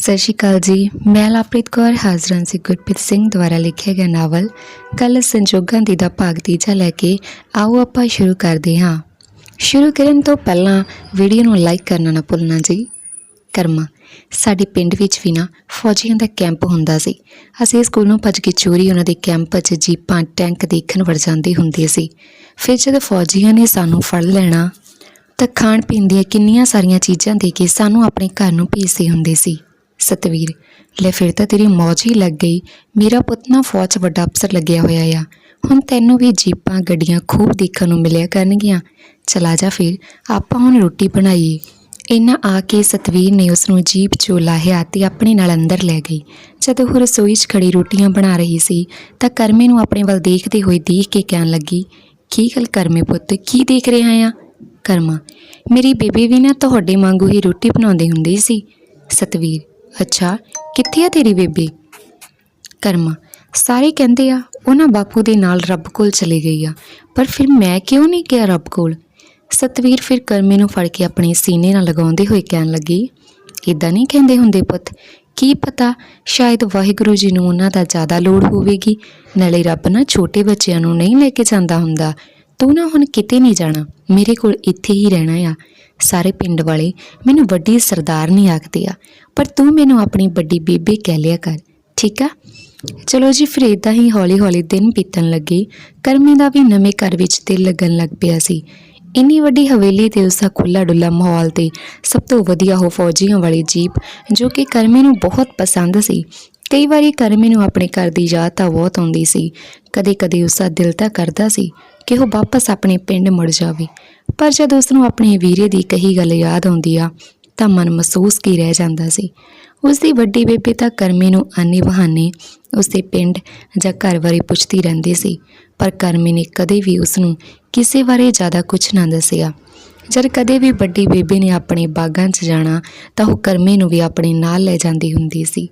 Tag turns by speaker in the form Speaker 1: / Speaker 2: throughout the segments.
Speaker 1: ਸਤਿ ਸ਼੍ਰੀ ਅਕਾਲ ਜੀ। ਮੈਂ ਲਾਪ੍ਰੀਤ ਕੌਰ, ਹਾਜ਼ਰਾਂ ਸੀ ਗੁਰਪ੍ਰੀਤ ਸਿੰਘ ਦੁਆਰਾ ਲਿਖਿਆ ਗਿਆ ਨਾਵਲ ਕੱਲ ਸੰਜੋਗਾਂ ਦੀ ਦਾ ਭਾਗ ਤੀਜਾ ਲੈ ਕੇ ਆਓ ਆਪਾਂ ਸ਼ੁਰੂ ਕਰਦੇ ਹਾਂ। ਸ਼ੁਰੂ ਕਰਨ ਤੋਂ ਪਹਿਲਾਂ ਵੀਡੀਓ ਨੂੰ ਲਾਈਕ ਕਰਨਾ ਨਾ ਭੁੱਲਣਾ ਜੀ। ਕਰਮਾ, ਸਾਡੇ ਪਿੰਡ ਵਿੱਚ ਵੀ ਨਾ ਫੌਜੀਆਂ ਦਾ ਕੈਂਪ ਹੁੰਦਾ ਸੀ। ਅਸੀਂ ਸਕੂਲ ਨੂੰ ਭੱਜ ਕੇ ਚੋਰੀ ਉਹਨਾਂ ਦੇ ਕੈਂਪ 'ਚ ਜੀਪਾਂ, ਟੈਂਕ ਦੇਖਣ ਵੜ ਜਾਂਦੇ ਹੁੰਦੇ ਸੀ। ਫਿਰ ਜਦੋਂ ਫੌਜੀਆਂ ਨੇ ਸਾਨੂੰ ਫੜ ਲੈਣਾ ਤਾਂ ਖਾਣ ਪੀਣ ਦੀਆਂ ਕਿੰਨੀਆਂ ਸਾਰੀਆਂ ਚੀਜ਼ਾਂ ਦੇ ਕੇ ਸਾਨੂੰ ਆਪਣੇ ਘਰ ਨੂੰ ਭੇਜਦੇ ਹੁੰਦੇ ਸੀ। ਸਤਵੀਰ, ਲੈ ਫਿਰ ਤਾਂ ਤੇਰੀ ਮੌਜ ਹੀ ਲੱਗ ਗਈ। ਮੇਰਾ ਪੁੱਤ ਨਾ ਫੌਜ 'ਚ ਵੱਡਾ ਅਫਸਰ ਲੱਗਿਆ ਹੋਇਆ ਆ। ਹੁਣ ਤੈਨੂੰ ਵੀ ਜੀਪਾਂ, ਗੱਡੀਆਂ ਖੂਬ ਦੇਖਣ ਨੂੰ ਮਿਲਿਆ ਕਰਨਗੀਆਂ। ਚਲਾ ਜਾ ਫਿਰ, ਆਪਾਂ ਹੁਣ ਰੋਟੀ ਬਣਾਈਏ। ਇੰਨਾ ਆ ਕੇ ਸਤਵੀਰ ਨੇ ਉਸ ਨੂੰ ਜੀਪ ਚੋਂ ਲਾਹਿਆ ਤੇ ਆਪਣੇ ਨਾਲ ਅੰਦਰ ਲੈ ਗਈ। ਜਦੋਂ ਉਹ ਰਸੋਈ 'ਚ ਖੜੀ ਰੋਟੀਆਂ ਬਣਾ ਰਹੀ ਸੀ, ਤਾਂ ਕਰਮੇ ਨੂੰ ਆਪਣੇ ਵੱਲ ਦੇਖਦੇ ਹੋਏ ਦੇਖ ਕੇ ਕਹਿਣ ਲੱਗੀ, ਕੀ ਗੱਲ ਕਰਮੇ ਪੁੱਤ, ਕੀ ਦੇਖ ਰਿਹਾ ਆ? ਕਰਮਾ, ਮੇਰੀ ਬੇਬੀ ਵੀ ਨਾ ਤੁਹਾਡੇ ਵਾਂਗੂ ਹੀ ਰੋਟੀ ਬਣਾਉਂਦੇ ਹੁੰਦੀ ਸੀ। ਸਤਵੀਰ ਅੱਛਾ, ਕਿੱਥੇ ਆ ਤੇਰੀ ਬੇਬੀ? ਕਰਮਾ, ਸਾਰੇ ਕਹਿੰਦੇ ਆ, ਉਹਨਾਂ ਬਾਪੂ ਦੇ ਨਾਲ ਰੱਬ ਕੋਲ ਚਲੀ ਗਈ ਆ, ਪਰ ਫਿਰ ਮੈਂ ਕਿਉਂ ਨਹੀਂ ਗਿਆ ਰੱਬ ਕੋਲ? ਸਤਵੀਰ ਫਿਰ ਕਰਮੇ ਨੂੰ ਫੜ ਕੇ ਆਪਣੇ ਸੀਨੇ ਨਾਲ ਲਗਾਉਂਦੇ ਹੋਏ ਕਹਿਣ ਲੱਗੀ ਇਦਾਂ ਨਹੀਂ ਕਹਿੰਦੇ ਹੁੰਦੇ ਪੁੱਤ? ਕੀ ਪਤਾ, ਸ਼ਾਇਦ ਵਾਹਿਗੁਰੂ ਜੀ ਨੂੰ ਉਹਨਾਂ ਦਾ ਜ਼ਿਆਦਾ ਲੋੜ ਹੋਵੇਗੀ, ਨਾਲੇ ਰੱਬ ਨਾ ਛੋਟੇ ਬੱਚਿਆਂ ਨੂੰ ਨਹੀਂ ਲੈ ਕੇ ਜਾਂਦਾ ਹੁੰਦਾ। ਤੂੰ ਨਾ ਹੁਣ ਕਿਤੇ ਨਹੀਂ ਜਾਣਾ, ਮੇਰੇ ਕੋਲ ਇੱਥੇ ਹੀ ਰਹਿਣਾ ਆ। ਸਾਰੇ ਪਿੰਡ ਵਾਲੇ ਮੈਨੂੰ ਵੱਡੀ ਸਰਦਾਰਨੀ ਆਖਦੇ ਆ। ਪਰ ਤੂੰ ਮੈਨੂੰ ਆਪਣੀ ਵੱਡੀ ਬੀਬੀ ਕਹਿ ਲਿਆ ਕਰ, ਠੀਕ ਆ? ਚਲੋ ਜੀ, ਫਿਰ ਏਦਾਂ ਹੀ ਹੌਲੀ-ਹੌਲੀ ਦਿਨ ਬੀਤਣ ਲੱਗੇ। ਕਰਮੇ ਦਾ ਵੀ ਨਵੇਂ ਘਰ ਵਿੱਚ ਦਿਲ ਲੱਗਣ ਲੱਗ ਪਿਆ ਸੀ। ਇੰਨੀ ਵੱਡੀ ਹਵੇਲੀ ਤੇ ਉਸਦਾ ਖੁੱਲਾ ਡੁੱਲਾ ਮਾਹੌਲ ਤੇ ਸਭ ਤੋਂ ਵਧੀਆ ਉਹ ਫੌਜੀਆਂ ਵਾਲੀ ਜੀਪ, ਜੋ ਕਿ ਕਰਮੇ ਨੂੰ ਬਹੁਤ ਪਸੰਦ ਸੀ। ਕਈ ਵਾਰੀ ਕਰਮੇ ਨੂੰ ਆਪਣੇ ਘਰ ਦੀ ਯਾਦ ਤਾਂ ਬਹੁਤ ਆਉਂਦੀ ਸੀ। ਕਦੇ-ਕਦੇ ਉਸਦਾ ਦਿਲ ਤਾਂ ਕਰਦਾ ਸੀ। ਕਿ ਉਹ ਵਾਪਸ ਆਪਣੇ ਪਿੰਡ ਮੁੜ ਜਾਵੇ। ਪਰ ਜਦ ਉਸ ਨੂੰ ਆਪਣੇ ਵੀਰੇ ਦੀ ਕਹੀ ਗੱਲ ਯਾਦ ਆਉਂਦੀ ਆ, ਤਾਂ ਮਨ ਮਹਿਸੂਸ ਕੀ ਰਹਿ ਜਾਂਦਾ ਸੀ। ਉਸ ਦੀ ਵੱਡੀ ਬੇਬੇ ਤਾਂ ਕਰਮੀ ਨੂੰ ਆਨੇ ਬਹਾਨੇ ਉਸ ਦੇ ਪਿੰਡ ਜਾਂ ਘਰ ਬਾਰੇ ਪੁੱਛਦੀ ਰਹਿੰਦੀ ਸੀ, ਪਰ ਕਰਮੀ ਨੇ ਕਦੇ ਵੀ ਉਸ ਨੂੰ ਕਿਸੇ ਬਾਰੇ ਜ਼ਿਆਦਾ ਕੁਝ ਨਾ ਦੱਸਿਆ। ਜਦ ਕਦੇ ਵੀ ਵੱਡੀ ਬੇਬੇ ਨੇ ਆਪਣੇ ਬਾਗਾਂ 'ਚ ਜਾਣਾ, ਤਾਂ ਉਹ ਕਰਮੇ ਨੂੰ ਵੀ ਆਪਣੇ ਨਾਲ ਲੈ ਜਾਂਦੀ ਹੁੰਦੀ ਸੀ।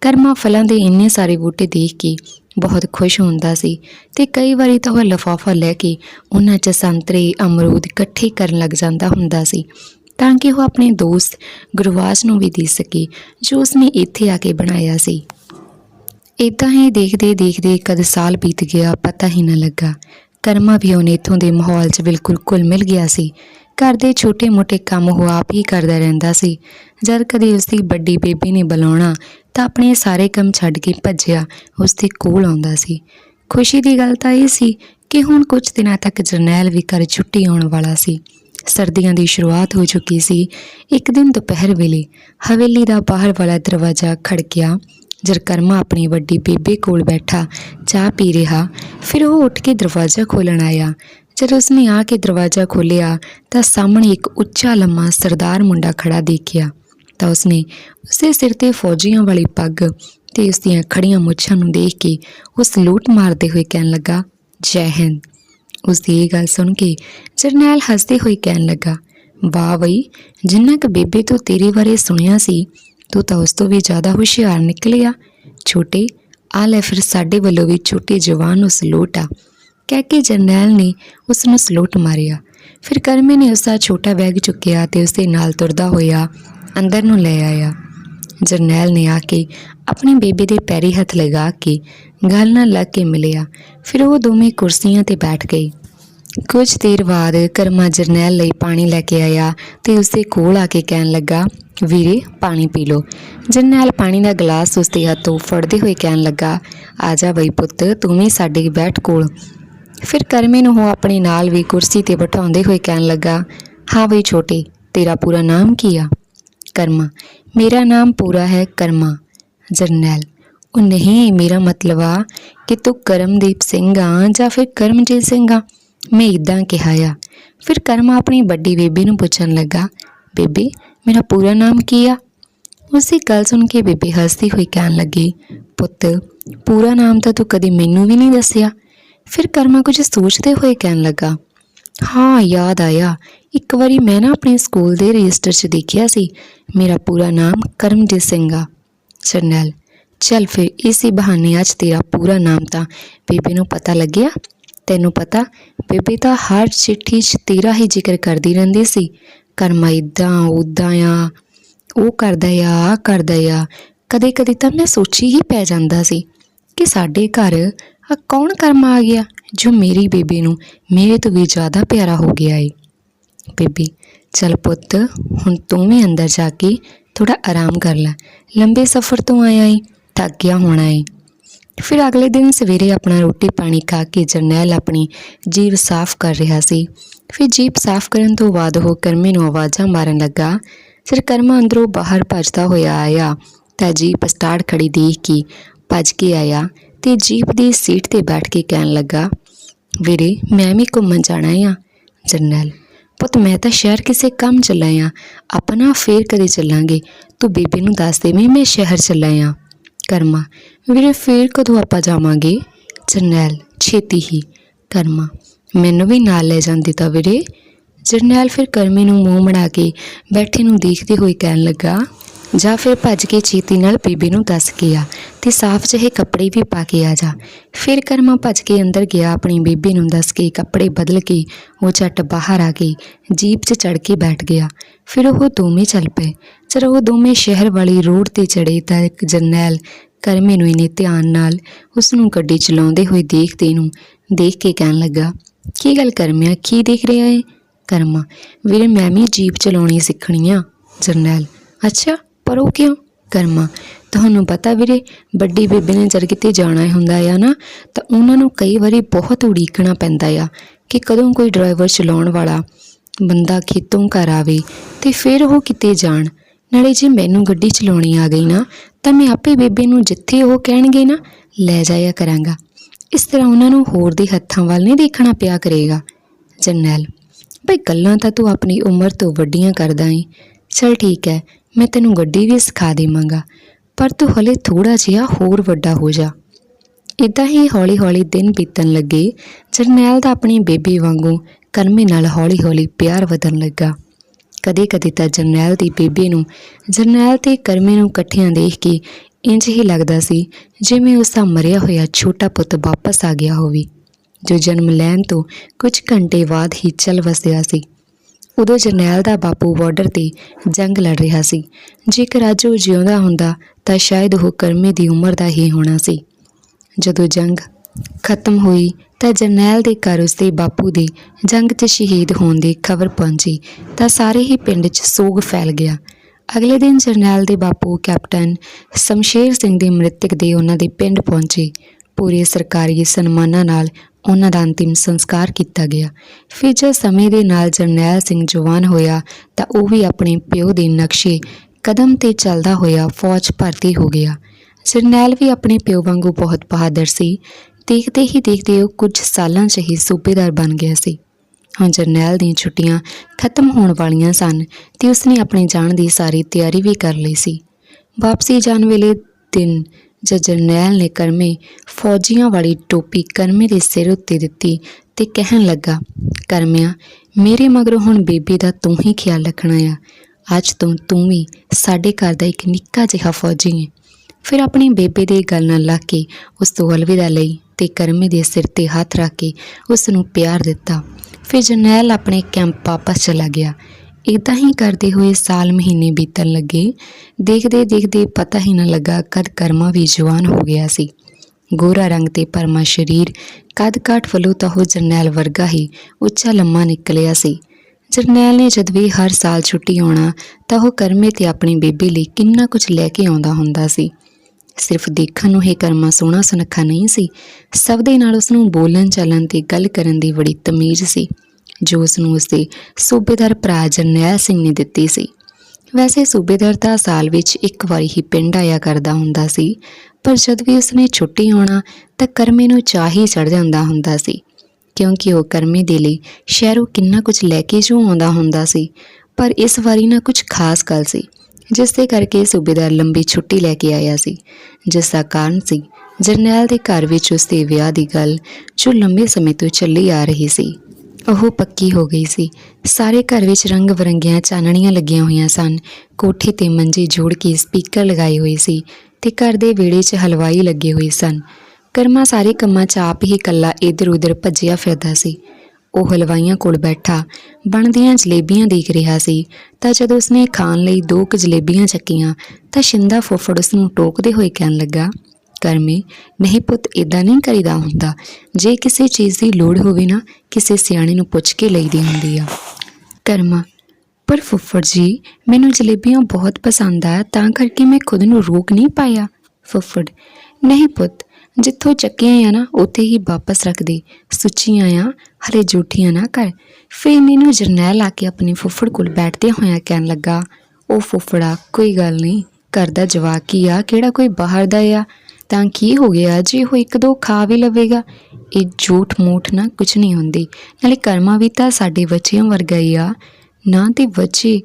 Speaker 1: ਕਰਮਾ ਫਲਾਂ ਦੇ ਇੰਨੇ ਸਾਰੇ ਬੂਟੇ ਦੇਖ ਕੇ ਬਹੁਤ ਖੁਸ਼ ਹੁੰਦਾ ਸੀ ਤੇ ਕਈ ਵਾਰੀ ਤਾਂ ਉਹ ਲਫ਼ਾਫਾ ਲੈ ਕੇ ਉਹਨਾਂ 'ਚ ਸੰਤਰੇ, ਅਮਰੂਦ ਇਕੱਠੇ ਕਰਨ ਲੱਗ ਜਾਂਦਾ ਹੁੰਦਾ ਸੀ ਤਾਂ ਕਿ ਉਹ ਆਪਣੇ ਦੋਸਤ ਗੁਰਵਾਸ ਨੂੰ ਵੀ ਦੇ ਸਕੇ, ਜੋ ਉਸਨੇ ਇੱਥੇ ਆ ਕੇ ਬਣਾਇਆ ਸੀ। ਇਦਾਂ ਹੀ ਦੇਖਦੇ ਦੇਖਦੇ ਕਦ ਸਾਲ ਬੀਤ ਗਿਆ, ਪਤਾ ਹੀ ਨਾ ਲੱਗਾ। ਕਰਮਾ ਵੀ ਉਹਨੇ ਇਥੋਂ ਦੇ ਮਾਹੌਲ 'ਚ ਬਿਲਕੁਲ ਘੁਲ ਮਿਲ ਗਿਆ ਸੀ। ਘਰ ਦੇ ਛੋਟੇ-ਮੋਟੇ ਕੰਮ ਉਹ ਆਪ ਹੀ ਕਰਦਾ ਰਹਿੰਦਾ ਸੀ। ਜਦ ਕਦੇ ਉਸ ਦੀ ਵੱਡੀ ਬੇਬੀ ਨੇ ਬੁਲਾਉਣਾ, ਤਾਂ ਆਪਣੇ ਸਾਰੇ ਕੰਮ ਛੱਡ ਕੇ ਭੱਜਿਆ ਉਸ ਦੇ ਕੋਲ ਆਉਂਦਾ ਸੀ। ਖੁਸ਼ੀ ਦੀ ਗੱਲ ਤਾਂ ਇਹ ਸੀ ਕਿ ਹੁਣ ਕੁਝ ਦਿਨਾਂ ਤੱਕ ਜਰਨੈਲ ਵੀ ਘਰ ਛੁੱਟੀ ਆਉਣ ਵਾਲਾ ਸੀ। ਸਰਦੀਆਂ ਦੀ ਸ਼ੁਰੂਆਤ ਹੋ ਚੁੱਕੀ ਸੀ। ਇੱਕ ਦਿਨ ਦੁਪਹਿਰ ਵੇਲੇ ਹਵੇਲੀ ਦਾ ਬਾਹਰ ਵਾਲਾ ਦਰਵਾਜ਼ਾ ਖੜਕਿਆ। ਜਦ ਕਰਮਾ ਆਪਣੀ ਵੱਡੀ ਬੇਬੇ ਕੋਲ ਬੈਠਾ, ਚਾਹ ਪੀ ਰਿਹਾ, ਫਿਰ ਉਹ ਉੱਠ ਕੇ ਦਰਵਾਜ਼ਾ ਖੋਲਣ ਆਇਆ। ਜਦੋਂ ਉਸਨੇ ਆ ਕੇ ਦਰਵਾਜ਼ਾ ਖੋਲ੍ਹਿਆ ਤਾਂ ਸਾਹਮਣੇ ਇੱਕ ਉੱਚਾ ਲੰਮਾ ਸਰਦਾਰ ਮੁੰਡਾ ਖੜਾ ਦੇਖਿਆ। ਤਾਂ ਉਸਨੇ ਉਸਦੇ ਸਿਰ ਤੇ ਫੌਜੀਆਂ ਵਾਲੀ ਪੱਗ ਤੇ ਉਸ ਦੀਆਂ ਖੜੀਆਂ ਮੁੱਛਾਂ ਨੂੰ ਦੇਖ ਕੇ ਉਸ ਲੂਟ ਮਾਰਦੇ ਹੋਏ ਕਹਿਣ ਲੱਗਾ, ਜੈ ਹਿੰਦ। ਉਸ ਦੀ ਇਹ ਗੱਲ ਸੁਣ ਕੇ ਜਰਨੈਲ ਹੱਸਦੇ ਹੋਏ ਕਹਿਣ ਲੱਗਾ, ਵਾਹ ਬਈ, ਜਿੰਨਾ ਕਿ ਬੇਬੇ ਤੋਂ ਤੇਰੇ ਬਾਰੇ ਸੁਣਿਆ ਸੀ, ਤੂੰ ਤਾਂ ਉਸ ਤੋਂ ਵੀ ਜ਼ਿਆਦਾ ਹੁਸ਼ਿਆਰ ਨਿਕਲਿਆ। ਛੋਟੇ, ਆ ਲੈ ਫਿਰ ਸਾਡੇ ਵੱਲੋਂ ਵੀ ਛੋਟੇ ਜਵਾਨ ਨੂੰ ਸਲੂਟ ਆ। ਕਹਿ ਕੇ ਜਰਨੈਲ ਨੇ ਉਸ ਨੂੰ ਸਲੂਟ ਮਾਰਿਆ। ਫਿਰ ਕਰਮੇ ਨੇ ਉਸ ਦਾ ਛੋਟਾ ਬੈਗ ਚੁੱਕਿਆ ਤੇ ਉਸ ਦੇ ਨਾਲ ਤੁਰਦਾ ਹੋਇਆ ਅੰਦਰ ਨੂੰ ਲੈ ਆਇਆ। ਜਰਨੈਲ ਨੇ ਆ ਕੇ ਆਪਣੀ ਬੇਬੇ ਦੇ ਪੈਰੀ ਹੱਥ ਲਗਾ ਕੇ ਗੱਲ ਨਾਲ ਲੱਗ ਕੇ ਮਿਲਿਆ। ਫਿਰ ਉਹ ਦੋਵੇਂ ਕੁਰਸੀਆਂ ਤੇ ਬੈਠ ਗਏ। ਕੁਝ ਦੇਰ ਬਾਅਦ ਕਰਮਾ ਜਰਨੈਲ ਲਈ ਪਾਣੀ ਲੈ ਕੇ ਆਇਆ ਤੇ ਉਸ ਦੇ ਕੋਲ ਆ ਕੇ ਕਹਿਣ ਲੱਗਾ, ਵੀਰੇ, ਪਾਣੀ ਪੀ ਲਓ। ਜਰਨੈਲ ਪਾਣੀ ਦਾ ਗਲਾਸ ਉਸ ਦੇ ਹੱਥੋਂ ਫੜਦੇ ਹੋਏ ਕਹਿਣ ਲੱਗਾ, ਆ ਜਾ ਬਈ ਪੁੱਤ, ਤੂੰ ਵੀ ਸਾਡੇ ਬੈਠ ਕੋਲ। ਫਿਰ ਕਰਮੇ ਨੂੰ ਉਹ ਆਪਣੇ ਨਾਲ ਵੀ ਕੁਰਸੀ ਤੇ ਬਿਠਾਉਂਦੇ ਹੋਏ ਕਹਿਣ ਲੱਗਾ, ਹਾਂ ਬਈ ਛੋਟੇ, ਤੇਰਾ ਪੂਰਾ ਨਾਮ ਕੀ ਆ? ਕਰਮਾ, ਮੇਰਾ ਨਾਮ ਪੂਰਾ ਹੈ ਕਰਮਾ, ਜਰਨੈਲ। ਉਹ ਨਹੀਂ, ਮੇਰਾ ਮਤਲਬ ਆ ਕਿ ਤੂੰ ਕਰਮਦੀਪ ਸਿੰਘ ਆ ਜਾਂ ਫਿਰ ਕਰਮਜੀਤ ਸਿੰਘ ਆ। ਮੈਂ ਇਦਾਂ ਕਿਹਾ ਆ। ਫਿਰ ਕਰਮਾ ਆਪਣੀ ਵੱਡੀ ਬੇਬੀ ਨੂੰ ਪੁੱਛਣ ਲੱਗਾ, ਬੇਬੀ, ਮੇਰਾ ਪੂਰਾ ਨਾਮ ਕੀ ਆ? ਉਸੇ ਗੱਲ ਸੁਣ ਕੇ ਬੇਬੀ ਹੱਸਦੀ ਹੋਈ ਕਹਿਣ ਲੱਗੀ, ਪੁੱਤ, ਪੂਰਾ ਨਾਮ ਤਾਂ ਤੂੰ ਕਦੇ ਮੈਨੂੰ ਵੀ ਨਹੀਂ ਦੱਸਿਆ। ਫਿਰ ਕਰਮਾ ਕੁਝ ਸੋਚਦੇ ਹੋਏ ਕਹਿਣ ਲੱਗਾ, ਹਾਂ, ਯਾਦ ਆਇਆ। ਇੱਕ ਵਾਰੀ ਮੈਂ ਨਾ ਆਪਣੇ ਸਕੂਲ ਦੇ ਰਜਿਸਟਰ 'ਚ ਦੇਖਿਆ ਸੀ। ਮੇਰਾ ਪੂਰਾ ਨਾਮ ਕਰਮਜੀਤ ਸਿੰਘ ਆ। ਜਰਨੈਲ ਚੱਲ ਫਿਰ ਇਸੇ ਬਹਾਨੇ ਅੱਜ ਤੇਰਾ ਪੂਰਾ ਨਾਮ ਤਾਂ ਬੇਬੇ ਨੂੰ ਪਤਾ ਲੱਗਿਆ। ਤੈਨੂੰ ਪਤਾ, ਬੇਬੇ ਤਾਂ ਹਰ ਚਿੱਠੀ 'ਚ ਤੇਰਾ ਹੀ ਜ਼ਿਕਰ ਕਰਦੀ ਰਹਿੰਦੀ ਸੀ। ਕਰਮਾ ਇਦਾਂ ਉਦਾਂ ਆ, ਉਹ ਕਰਦਾ ਆ, ਆਹ ਕਰਦਾ ਆ। ਕਦੇ ਕਦੇ ਤਾਂ ਮੈਂ ਸੋਚੀ ਹੀ ਪੈ ਜਾਂਦਾ ਸੀ ਕਿ ਸਾਡੇ ਘਰ ਆ ਕੌਣ ਕਰਮ ਆ ਗਿਆ? ਜੋ ਮੇਰੀ ਬੇਬੀ ਨੂੰ ਮੇਰੇ ਤੋਂ ਵੀ ਜ਼ਿਆਦਾ ਪਿਆਰਾ ਹੋ ਗਿਆ ਏ। ਬੇਬੀ, ਚਲ ਪੁੱਤ, ਹੁਣ ਤੂੰ ਵੀ ਅੰਦਰ ਜਾ ਕੇ ਥੋੜਾ ਆਰਾਮ ਕਰ ਲੈ। ਲੰਬੇ ਸਫ਼ਰ ਤੋਂ ਆਇਆ ਏ, ਥੱਕ ਗਿਆ ਹੋਣਾ ਏ। ਫਿਰ ਅਗਲੇ ਦਿਨ ਸਵੇਰੇ ਆਪਣਾ ਰੋਟੀ ਪਾਣੀ ਖਾ ਕੇ ਜਰਨੈਲ ਆਪਣੀ ਜੀਭ ਸਾਫ਼ ਕਰ ਰਿਹਾ ਸੀ। ਫਿਰ ਜੀਭ ਸਾਫ਼ ਕਰਨ ਤੋਂ ਬਾਅਦ ਉਹ ਕਰਮੇ ਨੂੰ ਆਵਾਜ਼ਾਂ ਮਾਰਨ ਲੱਗਾ। ਫਿਰ ਕਰਮਾ ਅੰਦਰੋਂ ਬਾਹਰ ਭੱਜਦਾ ਹੋਇਆ ਆਇਆ ਤਾਂ ਜੀਪ ਸਟਾਰਟ ਖੜੀ ਦੇਖ ਕੇ ਭੱਜ ਕੇ ਆਇਆ। ਤੇ ਜੀਪ ਦੀ ਸੀਟ ਤੇ ਬੈਠ ਕੇ ਕਹਿਣ ਲੱਗਾ, ਵੀਰੇ, ਮੈਂ ਵੀ ਘੁੰਮਣ ਜਾਣਾ ਆ, ਜਰਨੈਲ। ਪੁੱਤ, ਮੈਂ ਤਾਂ ਸ਼ਹਿਰ ਕਿਸੇ ਕੰਮ ਚੱਲਾ ਆ। ਆਪਣਾ ਨਾ ਫੇਰ ਕਦੇ ਚੱਲਾਂਗੇ? ਤੂੰ ਬੇਬੇ ਨੂੰ ਦੱਸ ਦੇ ਮੈਂ ਸ਼ਹਿਰ ਚੱਲਾ ਆ। ਕਰਮਾ, ਵੀਰੇ, ਫੇਰ ਕਦੋਂ ਆਪਾਂ ਜਾਵਾਂਗੇ? ਜਰਨੈਲ, ਛੇਤੀ ਹੀ। ਕਰਮਾ, ਮੈਨੂੰ ਵੀ ਨਾਲ ਲੈ ਜਾਂਦੀ ਤਾਂ ਵੀਰੇ। ਜਰਨੈਲ ਫਿਰ ਕਰਮੀ ਨੂੰ ਮੂੰਹ ਮੜਾ ਕੇ ਬੈਠੇ ਨੂੰ ਦੇਖਦੇ ਹੋਏ ਕਹਿਣ ਲੱਗਾ ਜਾਂ ਫਿਰ ਭੱਜ ਕੇ ਛੇਤੀ ਨਾਲ ਬੀਬੀ ਨੂੰ ਦੱਸ ਕੇ ਆ ਤੇ ਸਾਫ਼ ਜਿਹੇ ਕੱਪੜੇ ਵੀ ਪਾ ਕੇ ਆ ਜਾ। ਫਿਰ ਕਰਮਾ ਭੱਜ ਕੇ ਅੰਦਰ ਗਿਆ, ਆਪਣੀ ਬੀਬੀ ਨੂੰ ਦੱਸ ਕੇ ਕੱਪੜੇ ਬਦਲ ਕੇ ਉਹ ਝੱਟ ਬਾਹਰ ਆ ਕੇ ਜੀਪ 'ਚ ਚੜ ਕੇ ਬੈਠ ਗਿਆ। ਫਿਰ ਉਹ ਦੋਵੇਂ ਚੱਲ ਪਏ। ਜਦ ਉਹ ਦੋਵੇਂ ਸ਼ਹਿਰ ਵਾਲੀ ਰੋਡ ਤੇ ਚੜੇ ਤਾਂ ਇੱਕ ਜਰਨੈਲ ਕਰਮੇ ਨੂੰ ਇਹਨੇ ਧਿਆਨ ਨਾਲ ਉਸ ਨੂੰ ਗੱਡੀ ਚਲਾਉਂਦੇ ਹੋਏ ਦੇਖਦੇ ਨੂੰ ਦੇਖ ਕੇ ਕਹਿਣ ਲੱਗਾ, ਕੀ ਗੱਲ ਕਰਮਿਆ, ਕੀ ਦੇਖ ਰਿਹਾ ਏ? ਕਰਮਾ, ਵੀਰੇ ਮੈਂ ਵੀ ਜੀਪ ਚਲਾਉਣੀ ਸਿੱਖਣੀ ਆ, ਜਰਨੈਲ। ਅੱਛਾ ਪਰ ਉਹ ਕਿਉਂ ਕਰਮਾ। ਤੁਹਾਨੂੰ ਪਤਾ ਵੀਰੇ, ਵੱਡੀ ਬੇਬੇ ਨੇ ਜਦ ਕਿਤੇ ਜਾਣਾ ਹੁੰਦਾ ਆ ਨਾ, ਤਾਂ ਉਹਨਾਂ ਨੂੰ ਕਈ ਵਾਰੀ ਬਹੁਤ ਉਡੀਕਣਾ ਪੈਂਦਾ ਆ ਕਿ ਕਦੋਂ ਕੋਈ ਡਰਾਈਵਰ ਚਲਾਉਣ ਵਾਲਾ ਬੰਦਾ ਖੇਤੋਂ ਘਰ ਆਵੇ ਤੇ ਫਿਰ ਉਹ ਕਿਤੇ ਜਾਣ। ਨਾਲੇ ਜੇ ਮੈਨੂੰ ਗੱਡੀ ਚਲਾਉਣੀ ਆ ਗਈ ਨਾ, ਤਾਂ ਮੈਂ ਆਪੇ ਬੇਬੇ ਨੂੰ ਜਿੱਥੇ ਉਹ ਕਹਿਣਗੇ ਨਾ, ਲੈ ਜਾਇਆ ਕਰਾਂਗਾ। ਇਸ ਤਰ੍ਹਾਂ ਉਹਨਾਂ ਨੂੰ ਹੋਰ ਦੇ ਹੱਥਾਂ ਵੱਲ ਨਹੀਂ ਦੇਖਣਾ ਪਿਆ ਕਰੇਗਾ। ਜਰਨੈਲ ਬਈ ਗੱਲਾਂ ਤਾਂ ਤੂੰ ਆਪਣੀ ਉਮਰ ਤੋਂ ਵੱਡੀਆਂ ਕਰਦਾ ਏ। ਚਲ ਠੀਕ ਹੈ ਮੈਂ ਤੈਨੂੰ ਗੱਡੀ ਵੀ ਸਿਖਾ ਦੇਵਾਂਗਾ, ਪਰ ਤੂੰ ਹਲੇ ਥੋੜਾ ਜਿਹਾ ਹੋਰ ਵੱਡਾ ਹੋ ਜਾ। ਇਦਾਂ ਹੀ ਹੌਲੀ-ਹੌਲੀ ਦਿਨ ਬੀਤਣ ਲੱਗੇ, ਜਰਨੈਲ ਦਾ ਆਪਣੀ ਬੇਬੀ ਵਾਂਗੂ ਕਰਮੇ ਨਾਲ ਹੌਲੀ-ਹੌਲੀ ਪਿਆਰ ਵਧਣ ਲੱਗਾ। ਕਦੇ-ਕਦੇ ਤਾਂ ਜਰਨੈਲ ਦੀ ਬੇਬੀ ਨੂੰ, ਜਰਨੈਲ ਤੇ ਕਰਮੇ ਨੂੰ ਇਕੱਠਿਆਂ ਦੇਖ ਕੇ ਇੰਜ ਹੀ ਲੱਗਦਾ ਸੀ, ਜਿਵੇਂ ਉਸ ਦਾ ਮਰਿਆ ਹੋਇਆ ਛੋਟਾ ਪੁੱਤ ਵਾਪਸ ਆ ਗਿਆ ਹੋਵੇ, ਜੋ ਜਨਮ ਲੈਣ ਤੋਂ ਕੁਝ ਘੰਟੇ ਬਾਅਦ ਹੀ ਚਲ ਵਸਿਆ ਸੀ। ਉਦੋਂ ਜਰਨੈਲ ਦਾ ਬਾਪੂ ਬਾਰਡਰ ਤੇ ਜੰਗ ਲੜ ਰਿਹਾ ਸੀ। ਜੇਕਰ ਅੱਜ ਉਹ ਜਿਉਂਦਾ ਹੁੰਦਾ, ਤਾਂ ਸ਼ਾਇਦ ਉਹ ਕਰਮੇ ਦੀ ਉਮਰ ਦਾ ਹੀ ਹੋਣਾ ਸੀ। ਜਦੋਂ ਜੰਗ ਖਤਮ ਹੋਈ, ਤਾਂ ਜਰਨੈਲ ਦੇ ਘਰ ਉਸਦੇ ਬਾਪੂ ਦੇ ਜੰਗ 'ਚ ਸ਼ਹੀਦ ਹੋਣ ਦੀ ਖਬਰ ਪਹੁੰਚੀ, ਤਾਂ ਸਾਰੇ ਹੀ ਪਿੰਡ 'ਚ ਸੋਗ ਫੈਲ ਗਿਆ। ਅਗਲੇ ਦਿਨ ਜਰਨੈਲ ਦੇ ਬਾਪੂ ਕੈਪਟਨ ਸ਼ਮਸ਼ੇਰ ਸਿੰਘ ਦੇ ਮ੍ਰਿਤਕ ਦੇ ਉਹਨਾਂ ਦੇ ਪਿੰਡ ਪਹੁੰਚੇ। ਪੂਰੇ ਸਰਕਾਰੀ ਸਨਮਾਨਾਂ ਨਾਲ ਉਹਨਾਂ ਦਾ ਅੰਤਿਮ ਸੰਸਕਾਰ ਕੀਤਾ ਗਿਆ। ਫਿਰ ਜਦ ਸਮੇਂ ਦੇ ਨਾਲ ਜਰਨੈਲ ਸਿੰਘ ਜਵਾਨ ਹੋਇਆ, ਤਾਂ ਉਹ ਵੀ ਆਪਣੇ ਪਿਓ ਦੇ ਨਕਸ਼ੇ ਕਦਮ ਤੇ ਚੱਲਦਾ ਹੋਇਆ ਫੌਜ ਭਰਤੀ ਹੋ ਗਿਆ। ਜਰਨੈਲ ਵੀ ਆਪਣੇ ਪਿਓ ਵਾਂਗੂ ਬਹੁਤ ਬਹਾਦਰ ਸੀ। ਦੇਖਦੇ ਹੀ ਦੇਖਦੇ ਉਹ ਕੁਝ ਸਾਲਾਂ 'ਚ ਹੀ ਸੂਬੇਦਾਰ ਬਣ ਗਿਆ ਸੀ। ਹੁਣ ਜਰਨੈਲ ਦੀਆਂ ਛੁੱਟੀਆਂ ਖਤਮ ਹੋਣ ਵਾਲੀਆਂ ਸਨ ਤੇ ਉਸਨੇ ਆਪਣੇ ਜਾਣ ਦੀ ਸਾਰੀ ਤਿਆਰੀ ਵੀ ਕਰ ਲਈ ਸੀ। ਵਾਪਸੀ ਜਾਣ ਵੇਲੇ ਦਿਨ ਜਦ ਜਰਨੈਲ ਨੇ ਕਰਮੇ ਫੌਜੀਆਂ ਵਾਲੀ ਟੋਪੀ ਕਰਮੇ ਦੇ ਸਿਰ ਉੱਤੇ ਦਿੱਤੀ ਤੇ ਕਹਿਣ ਲੱਗਾ, ਕਰਮਿਆ, ਮੇਰੇ ਮਗਰੋਂ ਹੁਣ ਬੇਬੀ ਦਾ ਤੂੰ ਹੀ ਖਿਆਲ ਰੱਖਣਾ ਆ। ਅੱਜ ਤੋਂ ਤੂੰ ਵੀ ਸਾਡੇ ਘਰ ਦਾ ਇੱਕ ਨਿੱਕਾ ਜਿਹਾ ਫੌਜੀ ਹੈ ਫਿਰ ਆਪਣੀ ਬੇਬੇ ਦੇ ਗੱਲ ਨਾਲ ਲਾ ਕੇ ਉਸ ਤੋਂ ਅਲਵਿਦਾ ਲਈ ਤੇ ਕਰਮੇ ਦੇ ਸਿਰ ਤੇ ਹੱਥ ਰੱਖ ਕੇ ਉਸ ਨੂੰ ਪਿਆਰ ਦਿੱਤਾ। ਫਿਰ ਜਰਨੈਲ ਆਪਣੇ ਕੈਂਪ ਵਾਪਸ ਚਲਾ ਗਿਆ। ਇਦਾਂ ਹੀ ਕਰਦੇ ਹੋਏ ਸਾਲ ਮਹੀਨੇ ਬੀਤਣ ਲੱਗੇ। ਦੇਖਦੇ ਦੇਖਦੇ ਪਤਾ ਹੀ ਨਾ ਲੱਗਾ ਕਦ ਕਰਮਾ ਵੀ ਜਵਾਨ ਹੋ ਗਿਆ ਸੀ। ਗੋਰਾ ਰੰਗ ਤੇ ਪਰਮਾ ਸਰੀਰ ਕਦ ਕਾਟ ਵੱਲੋਂ ਤਾਂ ਉਹ ਜਰਨੈਲ ਵਰਗਾ ਹੀ ਉੱਚਾ ਲੰਮਾ ਨਿਕਲਿਆ ਸੀ। ਜਰਨੈਲ ਨੇ ਜਦ ਵੀ ਹਰ ਸਾਲ ਛੁੱਟੀ ਆਉਣਾ ਤਾਂ ਉਹ ਕਰਮੇ ਤੇ ਆਪਣੀ ਬੇਬੀ ਲਈ ਕਿੰਨਾ ਕੁਝ ਲੈ ਕੇ ਆਉਂਦਾ ਹੁੰਦਾ ਸੀ। ਸਿਰਫ ਦੇਖਣ ਨੂੰ ਇਹ ਕਰਮਾ ਸੋਹਣਾ ਸੁਨੱਖਾ ਨਹੀਂ ਸੀ। ਸਭ ਦੇ ਨਾਲ ਉਸ ਨੂੰ ਬੋਲਣ ਚਾਲਣ ਤੇ ਗੱਲ ਕਰਨ ਦੀ ਬੜੀ ਤਮੀਜ਼ ਸੀ। ਜੋ ਉਸ ਨੂੰ ਉਸਦੇ ਸੂਬੇਦਾਰ ਭਰਾ ਜਰਨੈਲ ਸਿੰਘ ਨੇ ਦਿੱਤੀ ਸੀ। ਵੈਸੇ ਸੂਬੇਦਾਰ ਤਾਂ ਸਾਲ ਵਿੱਚ ਇੱਕ ਵਾਰੀ ਹੀ ਪਿੰਡ ਆਇਆ ਕਰਦਾ ਹੁੰਦਾ ਸੀ, ਪਰ ਜਦ ਵੀ ਉਸਨੇ ਛੁੱਟੀ ਆਉਣਾ ਤਾਂ ਕਰਮੇ ਨੂੰ ਚਾਹ ਹੀ ਚੜ ਜਾਂਦਾ ਹੁੰਦਾ ਸੀ, ਕਿਉਂਕਿ ਉਹ ਕਰਮੇ ਦੇ ਲਈ ਸ਼ਹਿਰੋਂ ਕਿੰਨਾ ਕੁਝ ਲੈ ਕੇ ਜੋ ਆਉਂਦਾ ਹੁੰਦਾ ਸੀ, ਪਰ ਇਸ ਵਾਰੀ ਨਾ ਕੁਝ ਖਾਸ ਗੱਲ ਸੀ, ਜਿਸ ਦੇ ਕਰਕੇ ਸੂਬੇਦਾਰ ਲੰਬੀ ਛੁੱਟੀ ਲੈ ਕੇ ਆਇਆ ਸੀ, ਜਿਸ ਦਾ ਕਾਰਨ ਸੀ ਜਰਨੈਲ ਦੇ ਘਰ ਵਿੱਚ ਉਸ ਦੇ ਵਿਆਹ ਦੀ ਗੱਲ ਜੋ ਲੰਬੇ ਸਮੇਂ ਤੋਂ ਚੱਲੀ ਆ ਰਹੀ ਸੀ। ਉਹ ਪੱਕੀ ਹੋ ਗਈ ਸੀ। ਸਾਰੇ ਘਰ ਵਿੱਚ ਰੰਗ ਬਰੰਗੀਆਂ ਚਾਨਣੀਆਂ ਲੱਗੀਆਂ ਹੋਈਆਂ ਸਨ। ਕੋਠੇ ਤੇ ਮੰਜੇ ਜੋੜ ਕੇ ਸਪੀਕਰ ਲਗਾਏ ਹੋਏ ਸੀ ਤੇ ਘਰ ਦੇ ਵਿਹੜੇ 'ਚ ਹਲਵਾਈ ਲੱਗੇ ਹੋਏ ਸਨ। ਕਰਮਾ ਸਾਰੇ ਕੰਮਾਂ 'ਚ ਆਪ ਹੀ ਇਕੱਲਾ ਇੱਧਰ ਉੱਧਰ ਭੱਜਿਆ ਫਿਰਦਾ ਸੀ। ਉਹ ਹਲਵਾਈਆਂ ਕੋਲ ਬੈਠਾ, ਬਣਦੀਆਂ ਜਲੇਬੀਆਂ ਦੇਖ ਰਿਹਾ ਸੀ। ਤਾਂ ਜਦੋਂ ਉਸਨੇ ਖਾਣ ਲਈ ਦੋ ਕੁ ਜਲੇਬੀਆਂ ਚੱਕੀਆਂ, ਤਾਂ ਸ਼ਿੰਦਾ ਫੁੱਫੜ ਉਸ ਨੂੰ ਟੋਕਦੇ ਹੋਏ ਕਹਿਣ ਲੱਗਾ ਕਰਮੀ ਨਹੀਂ ਪੁੱਤ ਇਦਾਂ ਨਹੀਂ ਕਰੀਦਾ ਹੁੰਦਾ। ਜੇ ਕਿਸੇ ਚੀਜ਼ ਦੀ ਲੋੜ ਹੋਵੇ ਨਾ, ਕਿਸੇ ਸਿਆਣੇ ਨੂੰ ਪੁੱਛ ਕੇ ਲਈਦੀ ਹੁੰਦੀ ਆ। ਕਰਮਾ, ਪਰ ਫੁੱਫੜ ਜੀ, ਮੈਨੂੰ ਜਲੇਬੀਆਂ ਬਹੁਤ ਪਸੰਦ ਆ, ਤਾਂ ਕਰਕੇ ਮੈਂ ਖੁਦ ਨੂੰ ਰੋਕ ਨਹੀਂ ਪਾਇਆ। ਫੁੱਫੜ, ਨਹੀਂ ਪੁੱਤ, ਜਿੱਥੋਂ ਚੱਕੀਆਂ ਆ ਨਾ, ਉੱਥੇ ਹੀ ਵਾਪਸ ਰੱਖ ਦੇ। ਸੁੱਚੀਆਂ ਆ ਹਰੇ ਝੂਠੀਆਂ ਨਾ ਕਰ। ਫਿਰ ਮੈਨੂੰ ਜਰਨੈਲ ਆ ਕੇ ਆਪਣੇ ਫੁੱਫੜ ਕੋਲ ਬੈਠਦੇ ਹੋਇਆ ਕਹਿਣ ਲੱਗਾ, ਉਹ ਫੁੱਫੜਾ, ਕੋਈ ਗੱਲ ਨਹੀਂ, ਘਰ ਦਾ ਜਵਾਕ ਹੀ ਆ, ਕਿਹੜਾ ਕੋਈ ਬਾਹਰ ਦਾ ਆ? ਤਾਂ ਕੀ ਹੋ ਗਿਆ? ਜੇ ਉਹ ਇੱਕ ਦੋ ਖਾ ਵੀ ਲਵੇਗਾ, ਇਹ ਝੂਠ ਮੂਠ ਨਾ ਕੁਝ ਨਹੀਂ ਹੁੰਦੀ। ਨਾਲੇ ਕਰਮਾ ਵੀ ਤਾਂ ਸਾਡੇ ਬੱਚਿਆਂ ਵਰਗਾ ਹੀ ਆ। ਨਾ ਤੇ ਬੱਚੇ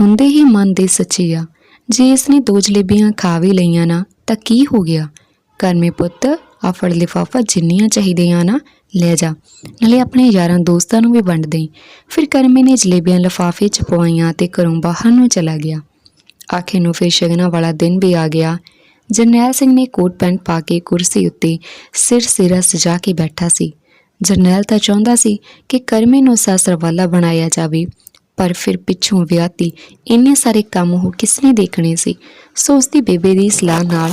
Speaker 1: ਹੁੰਦੇ ਹੀ ਮਨ ਦੇ ਸੱਚੇ ਆ। ਜੇ ਇਸਨੇ ਦੋ ਜਲੇਬੀਆਂ ਖਾ ਵੀ ਲਈਆਂ ਨਾ, ਤਾਂ ਕੀ ਹੋ ਗਿਆ? ਕਰਮੇ ਪੁੱਤ ਆ ਫੜ ਲਿਫਾਫਾ ਜਿੰਨੀਆਂ ਚਾਹੀਦੀਆਂ ਨਾ, ਲੈ ਜਾ। ਨਾਲੇ ਆਪਣੇ ਯਾਰਾਂ ਦੋਸਤਾਂ ਨੂੰ ਵੀ ਵੰਡ ਦੇਈ। ਫਿਰ ਕਰਮੇ ਨੇ ਜਲੇਬੀਆਂ ਲਿਫਾਫੇ ਚ ਪਵਾਈਆਂ ਤੇ ਘਰੋਂ ਬਾਹਰ ਨੂੰ ਚਲਾ ਗਿਆ। ਆਖੇ ਨੂੰ ਫਿਰ ਸ਼ਗਨਾ ਵਾਲਾ ਦਿਨ ਵੀ ਆ ਗਿਆ। ਜਰਨੈਲ ਸਿੰਘ ਨੇ ਕੋਟ ਪੈਂਟ ਪਾ ਕੇ ਕੁਰਸੀ ਉੱਤੇ ਸਿਰ ਸਿਰਾ ਸਜਾ ਕੇ ਬੈਠਾ ਸੀ। ਜਰਨੈਲ ਤਾਂ ਚਾਹੁੰਦਾ ਸੀ ਕਿ ਕਰਮੇ ਨੂੰ ਸਾਸਰ ਵਾਲਾ ਬਣਾਇਆ ਜਾਵੇ, ਪਰ ਫਿਰ ਪਿੱਛੋਂ ਵਿਆਹਤੀ ਇੰਨੇ ਸਾਰੇ ਕੰਮ ਉਹ ਕਿਸਨੇ ਦੇਖਣੇ ਸੀ। ਸੋ ਉਸ ਦੀ ਬੇਬੇ ਦੀ ਸਲਾਹ ਨਾਲ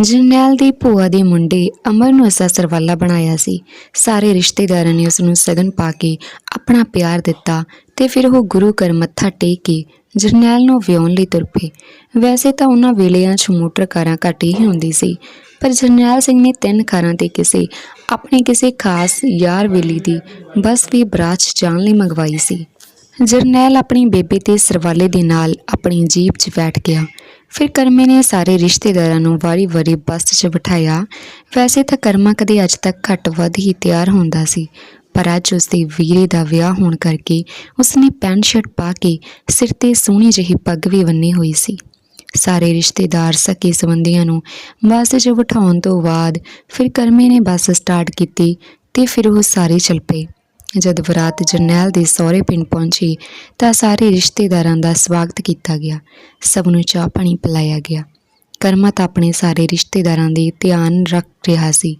Speaker 1: ਜਰਨੈਲ ਦੀ ਭੂਆ ਦੇ ਮੁੰਡੇ ਅਮਰ ਨੂੰ ਸਾਸਰ ਵਾਲਾ ਬਣਾਇਆ ਸੀ। ਸਾਰੇ ਰਿਸ਼ਤੇਦਾਰਾਂ ਨੇ ਉਸ ਨੂੰ ਸਗਨ ਪਾ ਕੇ ਆਪਣਾ ਪਿਆਰ ਦਿੱਤਾ ਤੇ ਫਿਰ ਉਹ ਗੁਰੂ ਘਰ ਮੱਥਾ ਟੇਕ ਕੇ ਜਰਨੈਲ ਨੂੰ ਵਿਆਹੁਣ ਲਈ ਤੁਰ ਪਏ ਵੈਸੇ ਤਾਂ ਉਹਨਾਂ ਵੇਲਿਆਂ 'ਚ ਮੋਟਰ ਕਾਰਾਂ ਘੱਟ ਹੀ ਹੁੰਦੀ ਸੀ, ਪਰ ਜਰਨੈਲ ਸਿੰਘ ਨੇ ਤਿੰਨ ਕਾਰਾਂ ਤੇ ਕਿਸੇ, ਆਪਣੇ ਕਿਸੇ ਖਾਸ ਯਾਰ ਵੇਲੀ ਦੀ ਬੱਸ ਵੀ ਬਰਾਤ 'ਚ ਜਾਣ ਲਈ ਮੰਗਵਾਈ ਸੀ। ਜਰਨੈਲ ਆਪਣੀ ਬੇਬੇ ਤੇ ਸਰਵਾਲੇ ਦੇ ਨਾਲ ਆਪਣੀ ਜੀਪ 'ਚ ਬੈਠ ਗਿਆ। ਫਿਰ ਕਰਮੇ ਨੇ ਸਾਰੇ ਰਿਸ਼ਤੇਦਾਰਾਂ ਨੂੰ ਵਾਰੀ-ਵਾਰੀ ਬੱਸ 'ਚ ਬਿਠਾਇਆ। ਵੈਸੇ ਤਾਂ ਕਰਮਾ ਕਦੇ ਅੱਜ ਤੱਕ ਘੱਟ ਵੱਧ ਹੀ ਤਿਆਰ ਹੁੰਦਾ ਸੀ। ਪਰ ਅੱਜ ਉਸ ਦੇ ਵੀਰੇ ਦਾ ਵਿਆਹ ਹੋਣ ਕਰਕੇ ਉਸਨੇ ਪੈਂਟ ਸ਼ਰਟ ਪਾ ਕੇ ਸਿਰ ਤੇ ਸੋਹਣੀ ਜਿਹੀ ਪੱਗ ਵੀ ਬੰਨੀ ਹੋਈ ਸੀ। ਸਾਰੇ ਰਿਸ਼ਤੇਦਾਰ ਸਕੇ ਸੰਬੰਧੀਆਂ ਨੂੰ ਬੱਸ 'ਚ ਬਿਠਾਉਣ ਤੋਂ ਬਾਅਦ ਫਿਰ ਕਰਮੇ ਨੇ ਬੱਸ ਸਟਾਰਟ ਕੀਤੀ ਤੇ ਫਿਰ ਉਹ ਸਾਰੇ ਚੱਲ ਪਏ। ਜਦ ਬਰਾਤ ਜਰਨੈਲ ਦੇ ਸਹੁਰੇ ਪਿੰਡ ਪਹੁੰਚੀ ਤਾਂ ਸਾਰੇ ਰਿਸ਼ਤੇਦਾਰਾਂ ਦਾ ਸਵਾਗਤ ਕੀਤਾ ਗਿਆ। ਸਭ ਨੂੰ ਚਾਹ ਪਾਣੀ ਪਿਲਾਇਆ ਗਿਆ। ਕਰਮਾ ਤਾਂ ਆਪਣੇ ਸਾਰੇ ਰਿਸ਼ਤੇਦਾਰਾਂ ਦੇ ਧਿਆਨ ਰੱਖ ਰਿਹਾ ਸੀ।